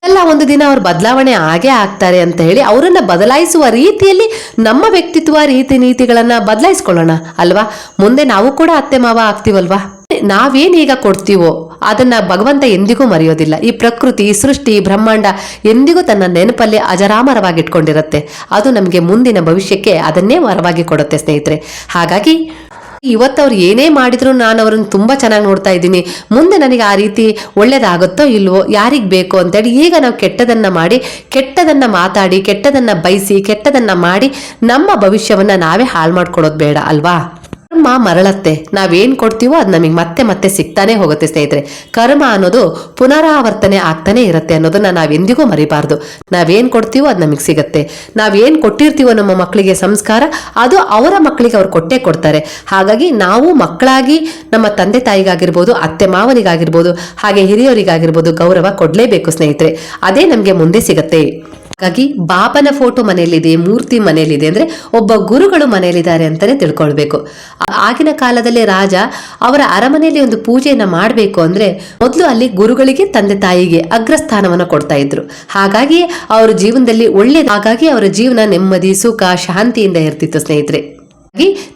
ಎಲ್ಲ ಒಂದು ದಿನ ಅವ್ರ ಬದಲಾವಣೆ ಆಗೇ ಆಗ್ತಾರೆ ಅಂತ ಹೇಳಿ ಅವರನ್ನ ಬದಲಾಯಿಸುವ ರೀತಿಯಲ್ಲಿ ನಮ್ಮ ವ್ಯಕ್ತಿತ್ವ, ರೀತಿ ನೀತಿಗಳನ್ನ ಬದಲಾಯಿಸ್ಕೊಳ್ಳೋಣ, ಅಲ್ವಾ? ಮುಂದೆ ನಾವು ಕೂಡ ಅತ್ತೆ ಮಾವ ಆಗ್ತೀವಲ್ವಾ? ನಾವೇನ್ ಈಗ ಕೊಡ್ತೀವೋ ಅದನ್ನ ಭಗವಂತ ಎಂದಿಗೂ ಮರೆಯೋದಿಲ್ಲ. ಈ ಪ್ರಕೃತಿ ಸೃಷ್ಟಿ ಬ್ರಹ್ಮಾಂಡ ಎಂದಿಗೂ ತನ್ನ ನೆನಪಲ್ಲಿ ಅಜರಾಮರವಾಗಿಟ್ಕೊಂಡಿರುತ್ತೆ. ಅದು ನಮಗೆ ಮುಂದಿನ ಭವಿಷ್ಯಕ್ಕೆ ಅದನ್ನೇ ವರವಾಗಿ ಕೊಡುತ್ತೆ ಸ್ನೇಹಿತರೆ. ಹಾಗಾಗಿ ಇವತ್ತು ಅವ್ರು ಏನೇ ಮಾಡಿದ್ರು ನಾನು ಅವ್ರನ್ನ ತುಂಬಾ ಚೆನ್ನಾಗಿ ನೋಡ್ತಾ ಇದ್ದೀನಿ. ಮುಂದೆ ನನಗೆ ಆ ರೀತಿ ಒಳ್ಳೇದಾಗುತ್ತೋ ಇಲ್ವೋ, ಯಾರಿಗೆ ಬೇಕು ಅಂತೇಳಿ ಈಗ ನಾವು ಕೆಟ್ಟದನ್ನ ಮಾಡಿ, ಕೆಟ್ಟದನ್ನ ಮಾತಾಡಿ, ಕೆಟ್ಟದನ್ನ ಬಯಸಿ, ಕೆಟ್ಟದನ್ನ ಮಾಡಿ ನಮ್ಮ ಭವಿಷ್ಯವನ್ನ ನಾವೇ ಹಾಳು ಮಾಡ್ಕೊಡೋದು ಬೇಡ, ಅಲ್ವಾ? ಕರ್ಮ ಮರಳತ್ತೆ. ನಾವೇನ್ ಕೊಡ್ತೀವೋ ಅದು ನಮಗೆ ಮತ್ತೆ ಮತ್ತೆ ಸಿಗ್ತಾನೆ ಹೋಗುತ್ತೆ ಸ್ನೇಹಿತರೆ. ಕರ್ಮ ಅನ್ನೋದು ಪುನರಾವರ್ತನೆ ಆಗ್ತಾನೆ ಇರುತ್ತೆ ಅನ್ನೋದನ್ನ ನಾವೆಂದಿಗೂ ಮರಿಬಾರ್ದು. ನಾವೇನ್ ಕೊಡ್ತೀವೋ ಅದು ನಮಗೆ ಸಿಗತ್ತೆ. ನಾವೇನ್ ಕೊಟ್ಟಿರ್ತೀವೋ ನಮ್ಮ ಮಕ್ಕಳಿಗೆ ಸಂಸ್ಕಾರ, ಅದು ಅವರ ಮಕ್ಕಳಿಗೆ ಅವ್ರು ಕೊಟ್ಟೇ ಕೊಡ್ತಾರೆ. ಹಾಗಾಗಿ ನಾವು ಮಕ್ಕಳಾಗಿ ನಮ್ಮ ತಂದೆ ತಾಯಿಗಾಗಿರ್ಬೋದು, ಅತ್ತೆ ಮಾವನಿಗಾಗಿರ್ಬೋದು, ಹಾಗೆ ಹಿರಿಯರಿಗಾಗಿರ್ಬೋದು ಗೌರವ ಕೊಡ್ಲೇಬೇಕು ಸ್ನೇಹಿತರೆ. ಅದೇ ನಮಗೆ ಮುಂದೆ ಸಿಗತ್ತೆ. ಹಾಗಾಗಿ ಬಾಬನ ಫೋಟೋ ಮನೆಯಲ್ಲಿದೆ, ಮೂರ್ತಿ ಮನೆಯಲ್ಲಿದೆ ಅಂದ್ರೆ ಒಬ್ಬ ಗುರುಗಳು ಮನೆಯಲ್ಲಿದ್ದಾರೆ ಅಂತಾನೆ ತಿಳ್ಕೊಳ್ಬೇಕು. ಆಗಿನ ಕಾಲದಲ್ಲಿ ರಾಜ ಅವರ ಅರಮನೆಯಲ್ಲಿ ಒಂದು ಪೂಜೆಯನ್ನ ಮಾಡಬೇಕು ಅಂದ್ರೆ ಮೊದಲು ಅಲ್ಲಿ ಗುರುಗಳಿಗೆ ತಂದೆ ತಾಯಿಗೆ ಅಗ್ರಸ್ಥಾನವನ್ನು ಕೊಡ್ತಾ ಇದ್ರು. ಹಾಗಾಗಿ ಅವರ ಜೀವನದಲ್ಲಿ ಒಳ್ಳೆ ಹಾಗಾಗಿ ಅವರ ಜೀವನ ನೆಮ್ಮದಿ, ಸುಖ, ಶಾಂತಿಯಿಂದ ಇರ್ತಿತ್ತು ಸ್ನೇಹಿತರೆ.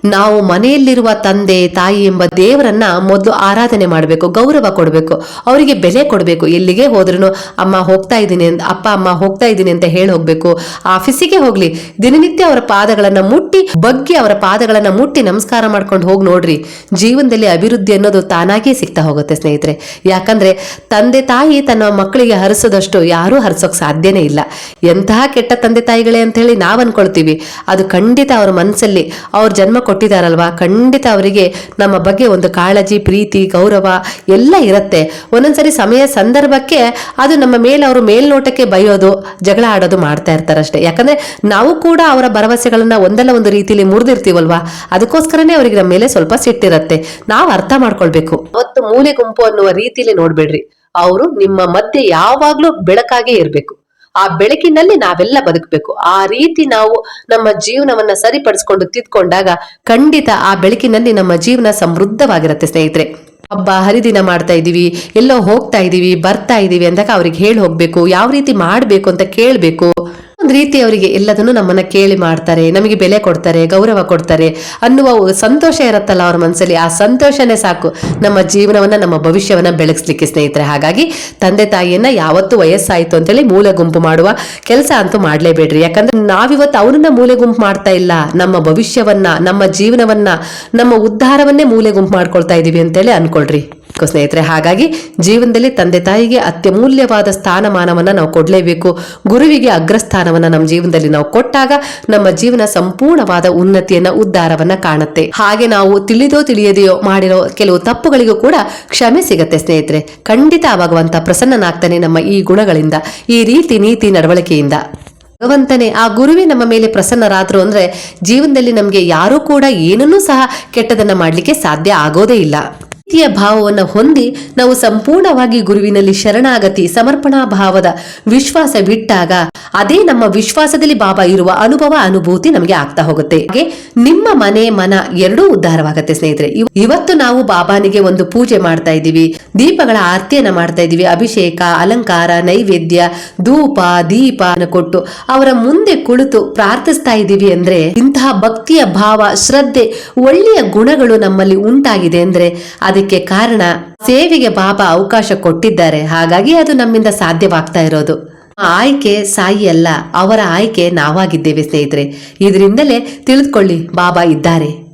ನಾವು ಮನೆಯಲ್ಲಿರುವ ತಂದೆ, ತಾಯಿ ಎಂಬ ದೇವರನ್ನ ಮೊದಲು ಆರಾಧನೆ ಮಾಡಬೇಕು, ಗೌರವ ಕೊಡಬೇಕು, ಅವರಿಗೆ ಬೆಲೆ ಕೊಡಬೇಕು. ಎಲ್ಲಿಗೆ ಹೋದ್ರೂ ಅಮ್ಮ ಹೋಗ್ತಾ ಇದ್ದೀನಿ ಅಪ್ಪ, ಅಮ್ಮ ಹೋಗ್ತಾ ಇದ್ದೀನಿ ಅಂತ ಹೇಳಿ ಹೋಗ್ಬೇಕು. ಆಫೀಸಿಗೆ ಹೋಗ್ಲಿ. ದಿನನಿತ್ಯ ಅವರ ಪಾದಗಳನ್ನ ಮುಟ್ಟಿ, ಬಗ್ಗೆ ಅವರ ಪಾದಗಳನ್ನ ಮುಟ್ಟಿ ನಮಸ್ಕಾರ ಮಾಡ್ಕೊಂಡು ಹೋಗಿ ನೋಡ್ರಿ. ಜೀವನದಲ್ಲಿ ಅಭಿವೃದ್ಧಿ ಅನ್ನೋದು ತಾನಾಗಿಯೇ ಸಿಗ್ತಾ ಹೋಗುತ್ತೆ ಸ್ನೇಹಿತರೆ. ಯಾಕಂದ್ರೆ ತಂದೆ, ತಾಯಿ ತನ್ನ ಮಕ್ಕಳಿಗೆ ಹರಿಸೋದಷ್ಟು ಯಾರೂ ಹರಿಸೋಕ್ ಸಾಧ್ಯನೇ ಇಲ್ಲ. ಎಂತಹ ಕೆಟ್ಟ ತಂದೆ, ತಾಯಿಗಳೇ ಅಂತ ಹೇಳಿ ನಾವ್ ಅನ್ಕೊಳ್ತೀವಿ. ಅದು ಖಂಡಿತ ಅವ್ರ ಮನಸ್ಸಲ್ಲಿ ಅವ್ರ ಜನ್ಮ ಕೊಟ್ಟಿದಾರಲ್ವಾ? ಖಂಡಿತ ಅವರಿಗೆ ನಮ್ಮ ಬಗ್ಗೆ ಒಂದು ಕಾಳಜಿ, ಪ್ರೀತಿ, ಗೌರವ ಎಲ್ಲ ಇರುತ್ತೆ. ಒಂದೊಂದ್ಸರಿ ಸಮಯ, ಸಂದರ್ಭಕ್ಕೆ ಅದು ನಮ್ಮ ಮೇಲೆ ಅವರು ಮೇಲ್ನೋಟಕ್ಕೆ ಬೈಯೋದು, ಜಗಳ ಆಡೋದು ಮಾಡ್ತಾ ಇರ್ತಾರಷ್ಟೇ. ಯಾಕಂದ್ರೆ ನಾವು ಕೂಡ ಅವರ ಭರವಸೆಗಳನ್ನ ಒಂದಲ್ಲ ಒಂದು ರೀತಿಯಲ್ಲಿ ಮುರಿದಿರ್ತೀವಲ್ವಾ? ಅದಕ್ಕೋಸ್ಕರನೇ ಅವರಿಗೆ ನಮ್ಮ ಮೇಲೆ ಸ್ವಲ್ಪ ಸಿಟ್ಟಿರುತ್ತೆ. ನಾವು ಅರ್ಥ ಮಾಡ್ಕೊಳ್ಬೇಕು. ಮತ್ತು ಮೂಲೆ ಗುಂಪು ಅನ್ನುವ ರೀತಿಯಲ್ಲಿ ನೋಡ್ಬೇಡ್ರಿ. ಅವರು ನಿಮ್ಮ ಮಧ್ಯೆ ಯಾವಾಗ್ಲೂ ಬೆಳಕಾಗೇ ಇರ್ಬೇಕು. ಆ ಬೆಳಕಿನಲ್ಲಿ ನಾವೆಲ್ಲ ಬದುಕಬೇಕು. ಆ ರೀತಿ ನಾವು ನಮ್ಮ ಜೀವನವನ್ನ ಸರಿಪಡಿಸ್ಕೊಂಡು ತಿದ್ಕೊಂಡಾಗ ಖಂಡಿತ ಆ ಬೆಳಕಿನಲ್ಲಿ ನಮ್ಮ ಜೀವನ ಸಮೃದ್ಧವಾಗಿರುತ್ತೆ, ಸ್ನೇಹಿತರೆ. ಹಬ್ಬ, ಹರಿದಿನ ಮಾಡ್ತಾ ಇದ್ದೀವಿ ಎಲ್ಲೋ ಹೋಗ್ತಾ ಇದ್ದೀವಿ ಬರ್ತಾ ಇದ್ದೀವಿ ಅಂದಾಗ ಅವ್ರಿಗೆ ಹೇಳಿ ಹೋಗ್ಬೇಕು, ಯಾವ ರೀತಿ ಮಾಡಬೇಕು ಅಂತ ಕೇಳ್ಬೇಕು. ಒಂದ್ ರೀತಿ ಅವರಿಗೆ ಎಲ್ಲದನ್ನು ನಮ್ಮನ್ನ ಕೇಳಿ ಮಾಡ್ತಾರೆ, ನಮಗೆ ಬೆಲೆ ಕೊಡ್ತಾರೆ, ಗೌರವ ಕೊಡ್ತಾರೆ ಅನ್ನುವ ಸಂತೋಷ ಇರುತ್ತಲ್ಲ ಅವ್ರ ಮನಸ್ಸಲ್ಲಿ ಆ ಸಂತೋಷನೇ ಸಾಕು. ನಮ್ಮ ಜೀವನವನ್ನ, ನಮ್ಮ ಭವಿಷ್ಯವನ್ನ ಬೆಳಗಿಸ್ಲಿಕ್ಕೆ ಸ್ನೇಹಿತರೆ. ಹಾಗಾಗಿ ತಂದೆ ತಾಯಿಯನ್ನ ಯಾವತ್ತು ವಯಸ್ಸಾಯಿತು ಅಂತೇಳಿ ಮೂಲೆ ಗುಂಪು ಮಾಡುವ ಕೆಲಸ ಅಂತೂ ಮಾಡಲೇಬೇಡ್ರಿ. ಯಾಕಂದ್ರೆ ನಾವಿವತ್ತು ಅವ್ರನ್ನ ಮೂಲೆ ಗುಂಪು ಮಾಡ್ತಾ ಇಲ್ಲ. ನಮ್ಮ ಭವಿಷ್ಯವನ್ನ, ನಮ್ಮ ಜೀವನವನ್ನ, ನಮ್ಮ ಉದ್ಧಾರವನ್ನೇ ಮೂಲೆ ಗುಂಪು ಮಾಡ್ಕೊಳ್ತಾ ಇದೀವಿ ಅಂತೇಳಿ ಅನ್ಕೊಳ್ರಿ. ಸ್ನೇಹಿತರೆ, ಹಾಗಾಗಿ ಜೀವನದಲ್ಲಿ ತಂದೆ ತಾಯಿಗೆ ಅತ್ಯಮೂಲ್ಯವಾದ ಸ್ಥಾನಮಾನವನ್ನ ನಾವು ಕೊಡಲೇಬೇಕು. ಗುರುವಿಗೆ ಅಗ್ರಸ್ಥಾನವನ್ನ ನಮ್ಮ ಜೀವನದಲ್ಲಿ ನಾವು ಕೊಟ್ಟಾಗ ನಮ್ಮ ಜೀವನ ಸಂಪೂರ್ಣವಾದ ಉನ್ನತಿಯನ್ನ, ಉದ್ಧಾರವನ್ನ ಕಾಣುತ್ತೆ. ಹಾಗೆ ನಾವು ತಿಳಿದೋ ತಿಳಿಯದೆಯೋ ಮಾಡಿರೋ ಕೆಲವು ತಪ್ಪುಗಳಿಗೂ ಕೂಡ ಕ್ಷಮೆ ಸಿಗತ್ತೆ ಸ್ನೇಹಿತರೆ. ಖಂಡಿತ ಆ ಭಗವಂತ ಪ್ರಸನ್ನನಾಗ್ತಾನೆ ನಮ್ಮ ಈ ಗುಣಗಳಿಂದ, ಈ ರೀತಿ ನೀತಿ ನಡವಳಿಕೆಯಿಂದ. ಭಗವಂತನೇ, ಆ ಗುರುವೇ ನಮ್ಮ ಮೇಲೆ ಪ್ರಸನ್ನರಾದ್ರು ಅಂದ್ರೆ ಜೀವನದಲ್ಲಿ ನಮಗೆ ಯಾರೂ ಕೂಡ ಏನನ್ನೂ ಸಹ ಕೆಟ್ಟದನ್ನ ಮಾಡಲಿಕ್ಕೆ ಸಾಧ್ಯ ಆಗೋದೇ ಇಲ್ಲ. ಪ್ರೀತಿಯ ಭಾವವನ್ನು ಹೊಂದಿ ನಾವು ಸಂಪೂರ್ಣವಾಗಿ ಗುರುವಿನಲ್ಲಿ ಶರಣಾಗತಿ, ಸಮರ್ಪಣಾ ಭಾವದ ವಿಶ್ವಾಸ ಬಿಟ್ಟಾಗ ಅದೇ ನಮ್ಮ ವಿಶ್ವಾಸದಲ್ಲಿ ಬಾಬಾ ಇರುವ ಅನುಭವ, ಅನುಭೂತಿ ನಮಗೆ ಆಗ್ತಾ ಹೋಗುತ್ತೆ. ಹಾಗೆ ನಿಮ್ಮ ಮನೆ, ಮನ ಎರಡೂ ಉದ್ಧಾರವಾಗುತ್ತೆ ಸ್ನೇಹಿತರೆ. ಇವತ್ತು ನಾವು ಬಾಬಾನಿಗೆ ಒಂದು ಪೂಜೆ ಮಾಡ್ತಾ ಇದ್ದೀವಿ. ದೀಪಗಳ ಆರತಿಯನ್ನ ಮಾಡ್ತಾ ಇದ್ದೀವಿ. ಅಭಿಷೇಕ, ಅಲಂಕಾರ, ನೈವೇದ್ಯ, ಧೂಪ, ದೀಪ ಕೊಟ್ಟು ಅವರ ಮುಂದೆ ಕುಳಿತು ಪ್ರಾರ್ಥಿಸ್ತಾ ಇದ್ದೀವಿ ಅಂದ್ರೆ ಇಂತಹ ಭಕ್ತಿಯ ಭಾವ, ಶ್ರದ್ಧೆ, ಒಳ್ಳೆಯ ಗುಣಗಳು ನಮ್ಮಲ್ಲಿ ಉಂಟಾಗಿದೆ ಅಂದ್ರೆ ಅದಕ್ಕೆ ಕಾರಣ ಸೇವೆಗೆ ಬಾಬಾ ಅವಕಾಶ ಕೊಟ್ಟಿದ್ದಾರೆ. ಹಾಗಾಗಿ ಅದು ನಮ್ಮಿಂದ ಸಾಧ್ಯವಾಗ್ತಾ ಇರೋದು. ಆಯ್ಕೆ ಸಾಯಿ ಅಲ್ಲ, ಅವರ ಆಯ್ಕೆ ನಾವಾಗಿದ್ದೇವೆ ಸ್ನೇಹಿತರೆ. ಇದರಿಂದಲೇ ತಿಳಿದುಕೊಳ್ಳಿ ಬಾಬಾ ಇದ್ದಾರೆ.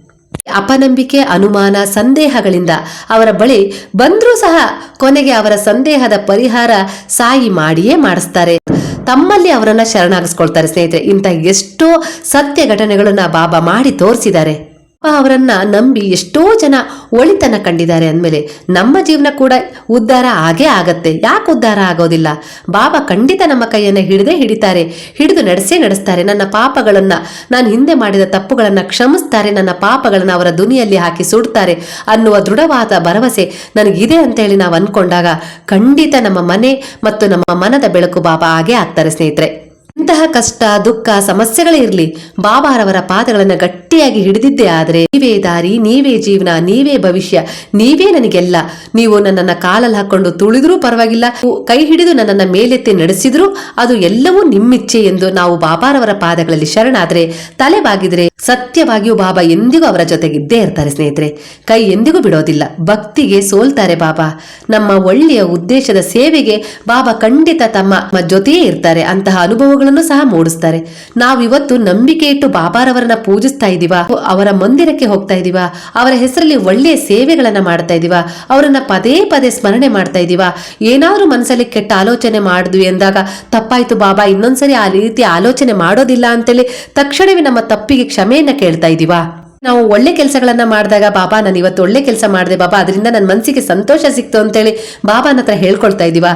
ಅಪನಂಬಿಕೆ, ಅನುಮಾನ, ಸಂದೇಹಗಳಿಂದ ಅವರ ಬಳಿ ಬಂದರೂ ಸಹ ಕೊನೆಗೆ ಅವರ ಸಂದೇಹದ ಪರಿಹಾರ ಸಾಯಿ ಮಾಡಿಯೇ ಮಾಡಿಸ್ತಾರೆ. ತಮ್ಮಲ್ಲಿ ಅವರನ್ನ ಶರಣಾಗಿಸ್ಕೊಳ್ತಾರೆ ಸ್ನೇಹಿತರೆ. ಇಂಥ ಎಷ್ಟೋ ಸತ್ಯ ಘಟನೆಗಳನ್ನ ಬಾಬಾ ಮಾಡಿ ತೋರಿಸಿದ್ದಾರೆ. ಅವರನ್ನ ನಂಬಿ ಎಷ್ಟೋ ಜನ ಒಳಿತನ ಕಂಡಿದ್ದಾರೆ ಅಂದಮೇಲೆ ನಮ್ಮ ಜೀವನ ಕೂಡ ಉದ್ಧಾರ ಆಗೇ ಆಗತ್ತೆ. ಯಾಕೆ ಉದ್ಧಾರ ಆಗೋದಿಲ್ಲ? ಬಾಬಾ ಖಂಡಿತ ನಮ್ಮ ಕೈಯನ್ನು ಹಿಡಿದೇ ಹಿಡಿತಾರೆ. ಹಿಡಿದು ನಡೆಸೇ ನಡೆಸ್ತಾರೆ. ನನ್ನ ಪಾಪಗಳನ್ನ ನಾನು ಹಿಂದೆ ಮಾಡಿದ ತಪ್ಪುಗಳನ್ನ ಕ್ಷಮಿಸ್ತಾರೆ. ನನ್ನ ಪಾಪಗಳನ್ನ ಅವರ ದುನಿಯಲ್ಲಿ ಹಾಕಿ ಸುಡ್ತಾರೆ ಅನ್ನುವ ದೃಢವಾದ ಭರವಸೆ ನನಗಿದೆ ಅಂತ ಹೇಳಿ ನಾವು ಅನ್ಕೊಂಡಾಗ ಖಂಡಿತ ನಮ್ಮ ಮನೆ ಮತ್ತು ನಮ್ಮ ಮನದ ಬೆಳಕು ಬಾಬಾ ಆಗೇ ಆಗ್ತಾರೆ ಸ್ನೇಹಿತರೆ. ಇಂತಹ ಕಷ್ಟ, ದುಃಖ, ಸಮಸ್ಯೆಗಳೇ ಇರಲಿ. ಬಾಬಾರವರ ಪಾದಗಳನ್ನು ಗಟ್ಟಿಯಾಗಿ ಹಿಡಿದಿದ್ದೇ ಆದರೆ, ನೀವೇ ದಾರಿ, ನೀವೇ ಜೀವನ, ನೀವೇ ಭವಿಷ್ಯ, ನೀವೇ ನನಗೆಲ್ಲ. ನೀವು ನನ್ನನ್ನು ಕಾಲಲ್ಲಿ ಹಾಕೊಂಡು ತುಳಿದ್ರೂ ಪರವಾಗಿಲ್ಲ. ಕೈ ಹಿಡಿದು ನನ್ನನ್ನು ಮೇಲೆತ್ತಿ ನಡೆಸಿದ್ರು ಅದು ಎಲ್ಲವೂ ನಿಮ್ಮಿಚ್ಛೆ ಎಂದು ನಾವು ಬಾಬಾರವರ ಪಾದಗಳಲ್ಲಿ ಶರಣಾದರೆ, ತಲೆ ಬಾಗಿದ್ರೆ ಸತ್ಯವಾಗಿಯೂ ಬಾಬಾ ಎಂದಿಗೂ ಅವರ ಜೊತೆಗಿದ್ದೇ ಇರ್ತಾರೆ ಸ್ನೇಹಿತರೆ. ಕೈ ಎಂದಿಗೂ ಬಿಡೋದಿಲ್ಲ. ಭಕ್ತಿಗೆ ಸೋಲ್ತಾರೆ ಬಾಬಾ. ನಮ್ಮ ಒಳ್ಳೆಯ ಉದ್ದೇಶದ ಸೇವೆಗೆ ಬಾಬಾ ಖಂಡಿತ ತಮ್ಮ ಜೊತೆಯೇ ಇರ್ತಾರೆ. ಅಂತಹ ಅನುಭವಗಳನ್ನು ಸಹ ಮೂಡಿಸ್ತಾರೆ. ನಾವಿವತ್ತು ನಂಬಿಕೆ ಇಟ್ಟು ಬಾಬಾರವರನ್ನ ಪೂಜಿಸ್ತಾ ಇದೀವ ಅವರ ಮಂದಿರಕ್ಕೆ ಹೋಗ್ತಾ ಇದೀವಾ ಅವರ ಹೆಸರಲ್ಲಿ ಒಳ್ಳೆಯ ಸೇವೆಗಳನ್ನ ಮಾಡ್ತಾ ಇದೀವ ಅವರನ್ನ ಪದೇ ಪದೇ ಸ್ಮರಣೆ ಮಾಡ್ತಾ ಇದೀವ ಏನಾದರೂ ಮನಸ್ಸಲ್ಲಿ ಕೆಟ್ಟ ಆಲೋಚನೆ ಮಾಡಿದ್ವಿ ಎಂದಾಗ ತಪ್ಪಾಯ್ತು ಬಾಬಾ, ಇನ್ನೊಂದ್ಸರಿ ಆ ರೀತಿ ಆಲೋಚನೆ ಮಾಡೋದಿಲ್ಲ ಅಂತೇಳಿ ತಕ್ಷಣವೇ ನಮ್ಮ ತಪ್ಪಿಗೆ ಕ್ಷಮೆಯನ್ನ ಕೇಳ್ತಾ ಇದೀವಾ? ನಾವು ಒಳ್ಳೆ ಕೆಲಸಗಳನ್ನ ಮಾಡಿದಾಗ ಬಾಬಾ, ನಾನು ಇವತ್ತು ಒಳ್ಳೆ ಕೆಲಸ ಮಾಡಿದೆ ಬಾಬಾ, ಅದರಿಂದ ನನ್ನ ಮನಸ್ಸಿಗೆ ಸಂತೋಷ ಸಿಕ್ತು ಅಂತೇಳಿ ಬಾಬಾನ ಹತ್ರ ಹೇಳ್ಕೊಳ್ತಾ ಇದೀವ.